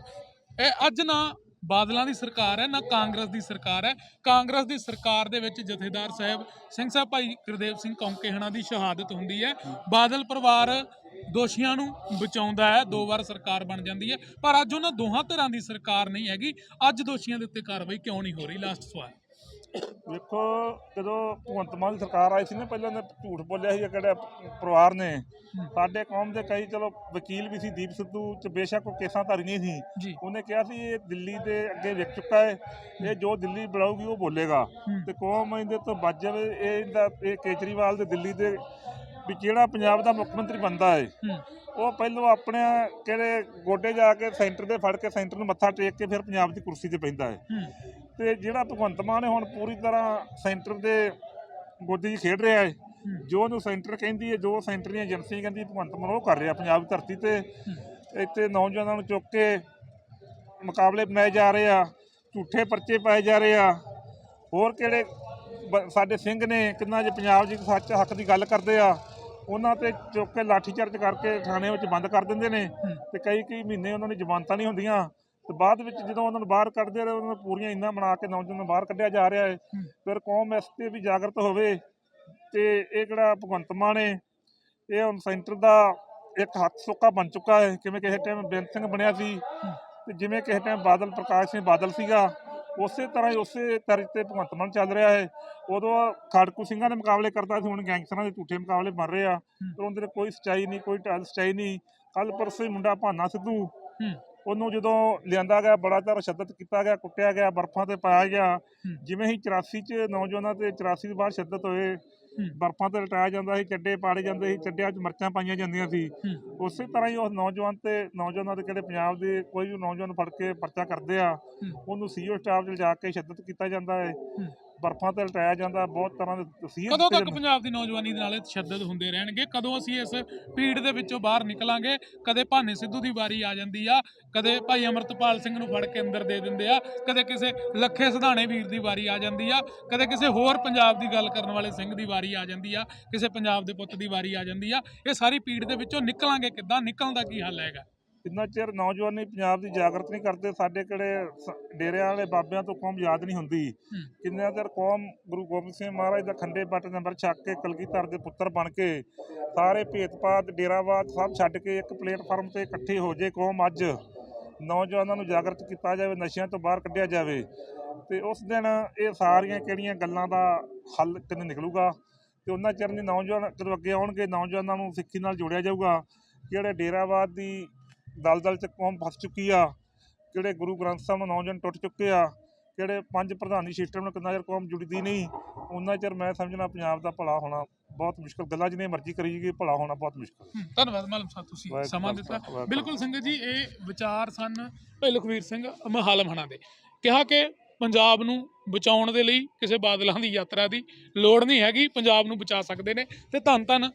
ਇਹ ਅੱਜ ਨਾ ਬਾਦਲਾਂ ਦੀ ਸਰਕਾਰ ਹੈ, ਨਾ ਕਾਂਗਰਸ ਦੀ ਸਰਕਾਰ ਹੈ। ਕਾਂਗਰਸ ਦੀ ਸਰਕਾਰ ਦੇ ਵਿੱਚ ਜਥੇਦਾਰ ਸਾਹਿਬ ਸਿੰਘ ਸਾਹਿਬ ਭਾਈ ਗੁਰਦੇਵ ਸਿੰਘ ਕੌਂਕੇਹਣਾ ਦੀ ਸ਼ਹਾਦਤ ਹੁੰਦੀ ਹੈ। ਬਾਦਲ ਪਰਿਵਾਰ ਦੋਸ਼ੀਆਂ ਨੂੰ ਬਚਾਉਂਦਾ ਹੈ, ਦੋ ਵਾਰ ਸਰਕਾਰ ਬਣ ਜਾਂਦੀ ਹੈ। ਪਰ ਅੱਜ ਉਹਨਾਂ ਦੋਹਾਂ ਧਿਰਾਂ ਦੀ ਸਰਕਾਰ ਨਹੀਂ ਹੈਗੀ। ਅੱਜ ਦੋਸ਼ੀਆਂ ਦੇ ਉੱਤੇ ਕਾਰਵਾਈ ਕਿਉਂ ਨਹੀਂ ਹੋ ਰਹੀ? ਲਾਸਟ ਸਵਾਲ। ਵੇਖੋ ਜਦੋਂ ਭਗਵੰਤ ਮਾਨ ਦੀ ਸਰਕਾਰ ਆਈ ਸੀ ਨਾ ਪਹਿਲਾਂ ਨੇ ਝੂਠ ਬੋਲਿਆ ਸੀ ਕਿਹੜੇ ਪਰਿਵਾਰ ਨੇ। ਸਾਡੇ ਕੌਮ ਦੇ ਕਈ ਚਲੋ ਵਕੀਲ ਵੀ ਸੀ ਦੀਪ ਸਿੱਧੂ ਚ ਬੇਸ਼ੱਕ ਉਹ ਕੇਸਾਂ ਧਾਰੀਆਂ ਸੀ। ਜੀ। ਉਹਨੇ ਕਿਹਾ ਸੀ ਇਹ ਦਿੱਲੀ ਦੇ ਅੱਗੇ ਵਿਕ ਚੁੱਕਾ ਹੈ ਇਹ ਜੋ ਦਿੱਲੀ ਬੁਲਾਊਗੀ ਉਹ ਬੋਲੇਗਾ। ਤੇ ਕੌਮ ਇਹਦੇ ਤੋਂ ਬਚ ਜਾਵੇ ਇਹ ਇਹਦਾ ਇਹ ਕੇਜਰੀਵਾਲ ਦੇ ਦਿੱਲੀ ਦੇ ਵੀ ਜਿਹੜਾ ਪੰਜਾਬ ਦਾ ਮੁੱਖ ਮੰਤਰੀ ਬਣਦਾ ਹੈ। ਉਹ ਪਹਿਲਾਂ ਆਪਣੇ ਕਿਹੜੇ ਗੋਡੇ ਜਾ ਕੇ ਸੈਂਟਰ ਦੇ ਫੜ ਕੇ ਸੈਂਟਰ ਨੂੰ ਮੱਥਾ ਟੇਕ ਕੇ ਫਿਰ ਪੰਜਾਬ ਦੀ ਕੁਰਸੀ ਤੇ ਪੈਂਦਾ ਹੂੰ। ਤੇ ਜਿਹੜਾ ਭਗਵੰਤ ਮਾਨ ਹੈ ਹੁਣ ਪੂਰੀ ਤਰ੍ਹਾਂ ਸੈਂਟਰ ਦੇ ਗੋਦੀ 'ਚ ਖੇਡ ਰਿਹਾ ਹੈ ਜੋ ਉਹਨੂੰ ਸੈਂਟਰ ਕਹਿੰਦੀ ਹੈ ਜੋ ਸੈਂਟਰ ਦੀਆਂ ਏਜੰਸੀਆਂ ਕਹਿੰਦੀ ਭਗਵੰਤ ਮਾਨ ਉਹ ਕਰ ਰਿਹਾ ਪੰਜਾਬ ਦੀ ਧਰਤੀ ਤੇ। ਇੱਥੇ ਨੌਜਵਾਨਾਂ ਨੂੰ ਚੁੱਕ ਕੇ ਮੁਕਾਬਲੇ ਬਣਾਏ ਜਾ ਰਹੇ ਆ, ਝੂਠੇ ਪਰਚੇ ਪਾਏ ਜਾ ਰਹੇ ਆ। ਹੋਰ ਕਿਹੜੇ ਬ- ਸਾਡੇ ਸਿੰਘ ਨੇ ਕਿੰਨਾ ਜੇ ਪੰਜਾਬ ਜੀ ਸੱਚ ਹੱਕ ਦੀ ਗੱਲ ਕਰਦੇ ਆ, ਉਹਨਾਂ ਤੇ ਚੁੱਕ ਕੇ ਲਾਠੀਚਾਰਜ ਕਰਕੇ ਥਾਣੇ ਵਿੱਚ ਬੰਦ ਕਰ ਦਿੰਦੇ ਨੇ। ਤੇ ਕਈ ਕਈ ਮਹੀਨੇ ਉਹਨਾਂ ਦੀ ਜ਼ਮਾਨਤਾਂ ਨਹੀਂ ਹੁੰਦੀਆਂ। ਤੇ ਬਾਅਦ ਵਿੱਚ ਜਦੋਂ ਉਹਨਾਂ ਨੂੰ ਬਾਹਰ ਕੱਢਦੇ ਆ ਉਹਨਾਂ ਨੂੰ ਪੂਰੀਆਂ ਇੰਨਾ ਬਣਾ ਕੇ ਨੌਜਵਾਨਾਂ ਨੂੰ ਬਾਹਰ ਕੱਢਿਆ ਜਾ ਰਿਹਾ ਹੈ ਫਿਰ ਕੌਮ ਇਸ ਤੇ ਵੀ ਜਾਗਰਤ ਹੋਵੇ ਤੇ ਇਹ ਕਿਹੜਾ ਭਗਵੰਤ ਮਾਨ ਹੈ ਇਹ ਹੁਣ ਸੈਂਟਰ ਦਾ ਇੱਕ ਹੱਥ ਸੁੱਕਾ ਬਣ ਚੁੱਕਾ ਹੈ। ਕਿਵੇਂ ਕਿਸੇ ਟਾਈਮ ਬੇਅੰਤ ਸਿੰਘ ਬਣਿਆ ਸੀ ਤੇ ਜਿਵੇਂ ਕਿਸੇ ਟਾਈਮ ਬਾਦਲ ਪ੍ਰਕਾਸ਼ ਸਿੰਘ ਬਾਦਲ ਸੀਗਾ ਉਸੇ ਤਰ੍ਹਾਂ ਹੀ ਉਸੇ ਤਰ੍ਹਾਂ ਤੇ ਭਗਵੰਤ ਮਾਨ ਚੱਲ ਰਿਹਾ ਹੈ। ਉਦੋਂ ਖੜਕੂ ਸਿੰਘਾਂ ਦੇ ਮੁਕਾਬਲੇ ਕਰਦਾ ਸੀ ਹੁਣ ਗੈਂਗਸਟਰਾਂ ਦੇ ਝੂਠੇ ਮੁਕਾਬਲੇ ਬਣ ਰਹੇ ਆ। ਪਰ ਉਹਦੇ ਵਿੱਚ ਕੋਈ ਸਚਾਈ ਨਹੀਂ ਕੋਈ ਢਾਲ ਸਚਾਈ ਨਹੀਂ। ਕੱਲ ਪਰਸੋਂ ਮੁੰਡਾ ਭਾਨਾ ਸਿੱਧੂ ਉਹਨੂੰ ਜਦੋਂ ਲਿਆਂਦਾ ਗਿਆ ਬੜਾ ਜ਼ਿਆਦਾ ਸ਼ੱਦਤ ਕੀਤਾ ਗਿਆ ਕੁੱਟਿਆ ਗਿਆ ਬਰਫਾਂ ਤੇ ਪਾਇਆ ਗਿਆ। ਜਿਵੇਂ ਹੀ 84 ਚ ਨੌਜਵਾਨਾਂ ਤੇ 84 ਤੋਂ ਬਾਅਦ ਸ਼ੱਦਤ ਹੋਏ। ਬਰਫਾਂ ਤੇ ਲਟਾਇਆ ਜਾਂਦਾ ਸੀ ਚੱਡੇ ਪਾੜੇ ਜਾਂਦੇ ਸੀ ਚੱਡਿਆਂ 'ਚ ਮਿਰਚਾਂ ਪਾਈਆਂ ਜਾਂਦੀਆਂ ਸੀ ਉਸੇ ਤਰ੍ਹਾਂ ਹੀ ਉਸ ਨੌਜਵਾਨ ਤੇ ਨੌਜਵਾਨਾਂ ਦੇ ਕਿਹੜੇ ਪੰਜਾਬ ਦੇ ਕੋਈ ਵੀ ਨੌਜਵਾਨ ਫੜ ਕੇ ਪਰਚਾ ਕਰਦੇ ਆ। ਉਹਨੂੰ ਸੀਓ ਸਟਾਫ 'ਚ ਲਿਜਾ ਕੇ ਸ਼ੱਦਤ ਕੀਤਾ ਜਾਂਦਾ ਹੈ ਬਰਫਾਂ ਤੇ ਲਟਾਇਆ ਜਾਂਦਾ ਬਹੁਤ ਤਰ੍ਹਾਂ ਦੇ ਤਸੀਹੇ ਕਦੋਂ ਤੱਕ ਪੰਜਾਬ ਦੀ ਨੌਜਵਾਨੀ ਦੇ ਨਾਲ ਤਸ਼ੱਦਦ ਹੁੰਦੇ ਰਹਿਣਗੇ? ਕਦੋਂ ਅਸੀਂ ਇਸ ਪੀੜ ਦੇ ਵਿੱਚੋਂ ਬਾਹਰ ਨਿਕਲਾਂਗੇ? ਕਦੇ ਭਾਨੇ ਸਿੱਧੂ ਦੀ ਵਾਰੀ ਆ ਜਾਂਦੀ ਆ ਕਦੇ ਭਾਈ ਅਮਰਤਪਾਲ ਸਿੰਘ ਨੂੰ ਫੜ ਕੇ ਅੰਦਰ ਦੇ ਦਿੰਦੇ ਆ ਕਦੇ ਕਿਸੇ ਲੱਖੇ ਸਿਧਾਣੇ ਵੀਰ ਦੀ ਵਾਰੀ ਆ ਜਾਂਦੀ ਆ ਕਦੇ ਕਿਸੇ ਹੋਰ ਪੰਜਾਬ ਦੀ ਗੱਲ ਕਰਨ ਵਾਲੇ ਸਿੰਘ ਦੀ ਵਾਰੀ ਆ ਜਾਂਦੀ ਆ ਕਿਸੇ ਪੰਜਾਬ ਦੇ ਪੁੱਤ ਦੀ ਵਾਰੀ ਆ ਜਾਂਦੀ ਆ। ਇਹ ਸਾਰੀ ਪੀੜ ਦੇ ਵਿੱਚੋਂ ਨਿਕਲਾਂਗੇ ਕਿੱਦਾਂ? ਨਿਕਲਣ ਦਾ ਕੀ ਹੱਲ ਹੈਗਾ? ਜਿੰਨਾ ਚਿਰ ਨੌਜਵਾਨੀ ਪੰਜਾਬ ਦੀ ਜਾਗਰਤ ਨਹੀਂ ਕਰਦੇ ਸਾਡੇ ਕਿਹੜੇ ਡੇਰਿਆਂ ਵਾਲੇ ਬਾਬਿਆਂ ਤੋਂ ਕੌਮ ਯਾਦ ਨਹੀਂ ਹੁੰਦੀ। ਕਿੰਨਾ ਚਿਰ ਕੌਮ ਗੁਰੂ ਗੋਬਿੰਦ ਸਿੰਘ ਮਹਾਰਾਜ ਦਾ ਖੰਡੇ ਬੱਟ ਨੰਬਰ ਛੱਕ ਕੇ ਕਲਗੀਧਰ ਦੇ ਪੁੱਤਰ ਬਣ ਕੇ ਸਾਰੇ ਭੇਦਭਾਵ ਡੇਰਾਵਾਦ ਸਭ ਛੱਡ ਕੇ ਇੱਕ ਪਲੇਟਫਾਰਮ ਤੇ ਇਕੱਠੇ ਹੋ ਜੇ ਕੌਮ ਅੱਜ। ਨੌਜਵਾਨਾਂ ਨੂੰ ਜਾਗਰਤ ਕੀਤਾ ਜਾਵੇ ਨਸ਼ਿਆਂ ਤੋਂ ਬਾਹਰ ਕੱਢਿਆ ਜਾਵੇ। ਤੇ ਉਸ ਦਿਨ ਇਹ ਸਾਰੀਆਂ ਕਿਹੜੀਆਂ ਗੱਲਾਂ ਦਾ ਹੱਲ ਕਿਵੇਂ ਨਿਕਲੂਗਾ? ਤੇ ਉਹਨਾਂ ਚਿਰ ਨਹੀਂ ਨੌਜਵਾਨ ਜਦੋਂ ਅੱਗੇ ਆਉਣਗੇ ਨੌਜਵਾਨਾਂ ਨੂੰ ਸਿੱਖੀ ਨਾਲ ਜੋੜਿਆ ਜਾਊਗਾ। ਜਿਹੜੇ ਡੇਰਾਵਾਦ ਦੀ ਦਲਦਲ ਚ ਕੌਮ ਫਸ ਚੁੱਕੀ ਆ ਜਿਹੜੇ ਗੁਰੂ ਗ੍ਰੰਥ ਸਾਹਿਬ ਨੂੰ ਨੌਜਵਾਨ ਟੁੱਟ ਚੁੱਕੇ ਆ ਜਿਹੜੇ ਪੰਜ ਪ੍ਰਧਾਨੀ ਸਿਸਟਮ ਨਾਲ ਕਿੰਨਾ ਚਿਰ ਕੌਮ ਜੁੜਦੀ ਨਹੀਂ ਉਹਨਾਂ ਚਿਰ ਮੈਂ ਸਮਝਣਾ ਪੰਜਾਬ ਦਾ ਭਲਾ ਹੋਣਾ ਬਹੁਤ ਮੁਸ਼ਕਲ ਗੱਲਾਂ ਜਿੰਨੇ ਮਰਜ਼ੀ ਕਰੀ ਜਾਈਏ ਭਲਾ ਹੋਣਾ ਬਹੁਤ ਮੁਸ਼ਕਲ। ਧੰਨਵਾਦ ਮਾਲਮ ਸਾਹਿਬ ਤੁਸੀਂ ਸਮਾਂ ਦਿੱਤਾ। ਬਿਲਕੁਲ ਸੰਗਤ ਜੀ ਇਹ ਵਿਚਾਰ ਸਨ ਭਾਈ ਲਖਵੀਰ ਸਿੰਘ ਮਹਾਲਮ ਹਣਾ ਦੇ। ਕਿਹਾ ਕਿ ਪੰਜਾਬ ਨੂੰ ਬਚਾਉਣ ਦੇ ਲਈ ਕਿਸੇ ਬਾਦਲਾਂ ਦੀ ਯਾਤਰਾ ਦੀ ਲੋੜ ਨਹੀਂ ਹੈਗੀ, ਪੰਜਾਬ ਨੂੰ ਬਚਾ ਸਕਦੇ ਨੇ ਤੇ ਧੰਨ ਧੰਨ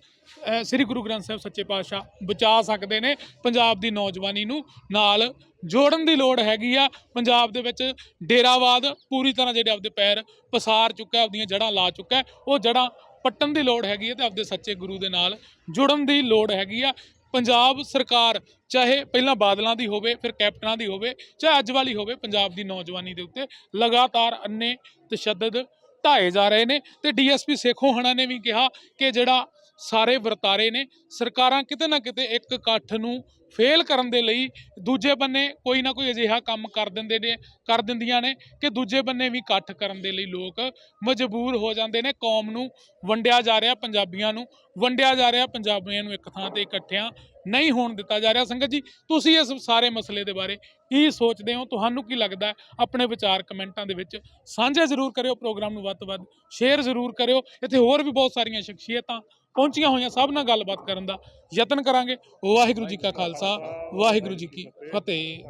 ਸ੍ਰੀ ਗੁਰੂ ਗ੍ਰੰਥ ਸਾਹਿਬ ਸੱਚੇ ਪਾਤਸ਼ਾਹ ਬਚਾ ਸਕਦੇ ਨੇ, ਪੰਜਾਬ ਦੀ ਨੌਜਵਾਨੀ ਨੂੰ ਨਾਲ ਜੋੜਨ ਦੀ ਲੋੜ ਹੈਗੀ ਆ। ਪੰਜਾਬ ਦੇ ਵਿੱਚ ਡੇਰਾਵਾਦ ਪੂਰੀ ਤਰ੍ਹਾਂ ਜਿਹੜੇ ਆਪਦੇ ਪੈਰ ਪਸਾਰ ਚੁੱਕਾ, ਆਪਦੀਆਂ ਜੜ੍ਹਾਂ ਲਾ ਚੁੱਕਾ, ਉਹ ਜੜ੍ਹਾਂ ਪੱਟਣ ਦੀ ਲੋੜ ਹੈਗੀ ਹੈ ਤੇ ਆਪਦੇ ਸੱਚੇ ਗੁਰੂ ਦੇ ਨਾਲ ਜੁੜਨ ਦੀ ਲੋੜ ਹੈਗੀ ਆ। ਪੰਜਾਬ ਸਰਕਾਰ, ਚਾਹੇ ਪਹਿਲਾਂ ਬਾਦਲਾਂ ਦੀ ਹੋਵੇ, ਫਿਰ ਕੈਪਟਨਾਂ ਦੀ ਹੋਵੇ, ਚਾਹੇ ਅੱਜ ਵਾਲੀ ਹੋਵੇ, ਪੰਜਾਬ ਦੀ ਨੌਜਵਾਨੀ ਦੇ ਉੱਤੇ ਲਗਾਤਾਰ ਅੰਨੇ ਤਸ਼ੱਦਦ ਢਾਏ ਜਾ ਰਹੇ ਨੇ ਤੇ ਡੀਐਸਪੀ ਸੇਖੋਂ ਹਣਾ ਨੇ ਵੀ ਕਿਹਾ ਕਿ ਜਿਹੜਾ ਸਾਰੇ ਵਰਤਾਰੇ ਨੇ। ਸਰਕਾਰਾਂ ਕਿਤੇ ਨਾ ਕਿਤੇ ਇੱਕ ਇਕੱਠ ਨੂੰ ਫੇਲ ਕਰਨ ਦੇ ਲਈ ਦੂਜੇ ਬੰਨੇ ਕੋਈ ਨਾ ਕੋਈ ਅਜਿਹਾ ਕੰਮ ਕਰ ਦਿੰਦੇ ਨੇ, ਕਰ ਦਿੰਦੀਆਂ ਨੇ ਕਿ ਦੂਜੇ ਬੰਨੇ ਵੀ ਇਕੱਠ ਕਰਨ ਦੇ ਲਈ ਲੋਕ ਮਜਬੂਰ ਹੋ ਜਾਂਦੇ ਨੇ। ਕੌਮ ਨੂੰ ਵੰਡਿਆ ਜਾ ਰਿਹਾ ਪੰਜਾਬੀਆਂ ਨੂੰ, ਵੰਡਿਆ ਜਾ ਰਿਹਾ ਪੰਜਾਬੀਆਂ ਨੂੰ ਇੱਕ ਥਾਂ ਤੇ ਇਕੱਠਿਆਂ ਨਹੀਂ ਹੋਣ ਦਿੱਤਾ ਜਾ ਰਿਹਾ। ਸੰਗਤ ਜੀ, ਤੁਸੀਂ ਇਸ ਸਾਰੇ ਮਸਲੇ ਦੇ ਬਾਰੇ ਕੀ ਸੋਚਦੇ ਹੋ? ਤੁਹਾਨੂੰ ਕੀ ਲੱਗਦਾ ਆਪਣੇ ਵਿਚਾਰ ਕਮੈਂਟਾਂ ਦੇ ਵਿੱਚ ਸਾਂਝੇ ਜ਼ਰੂਰ ਕਰਿਓ। ਪ੍ਰੋਗਰਾਮ ਨੂੰ ਵੱਧ ਤੋਂ ਵੱਧ ਸ਼ੇਅਰ ਜ਼ਰੂਰ ਕਰਿਓ। ਇੱਥੇ ਹੋਰ ਵੀ ਬਹੁਤ ਸਾਰੀਆਂ ਸ਼ਖਸੀਅਤਾਂ ਪਹੁੰਚੀਆਂ ਹੋਈਆਂ ਸਭ ਨਾਲ ਗੱਲਬਾਤ ਕਰਨ ਦਾ ਯਤਨ ਕਰਾਂਗੇ। ਵਾਹਿਗੁਰੂ ਜੀ ਕਾ ਖਾਲਸਾ, ਵਾਹਿਗੁਰੂ ਜੀ ਕੀ ਫਤਿਹ।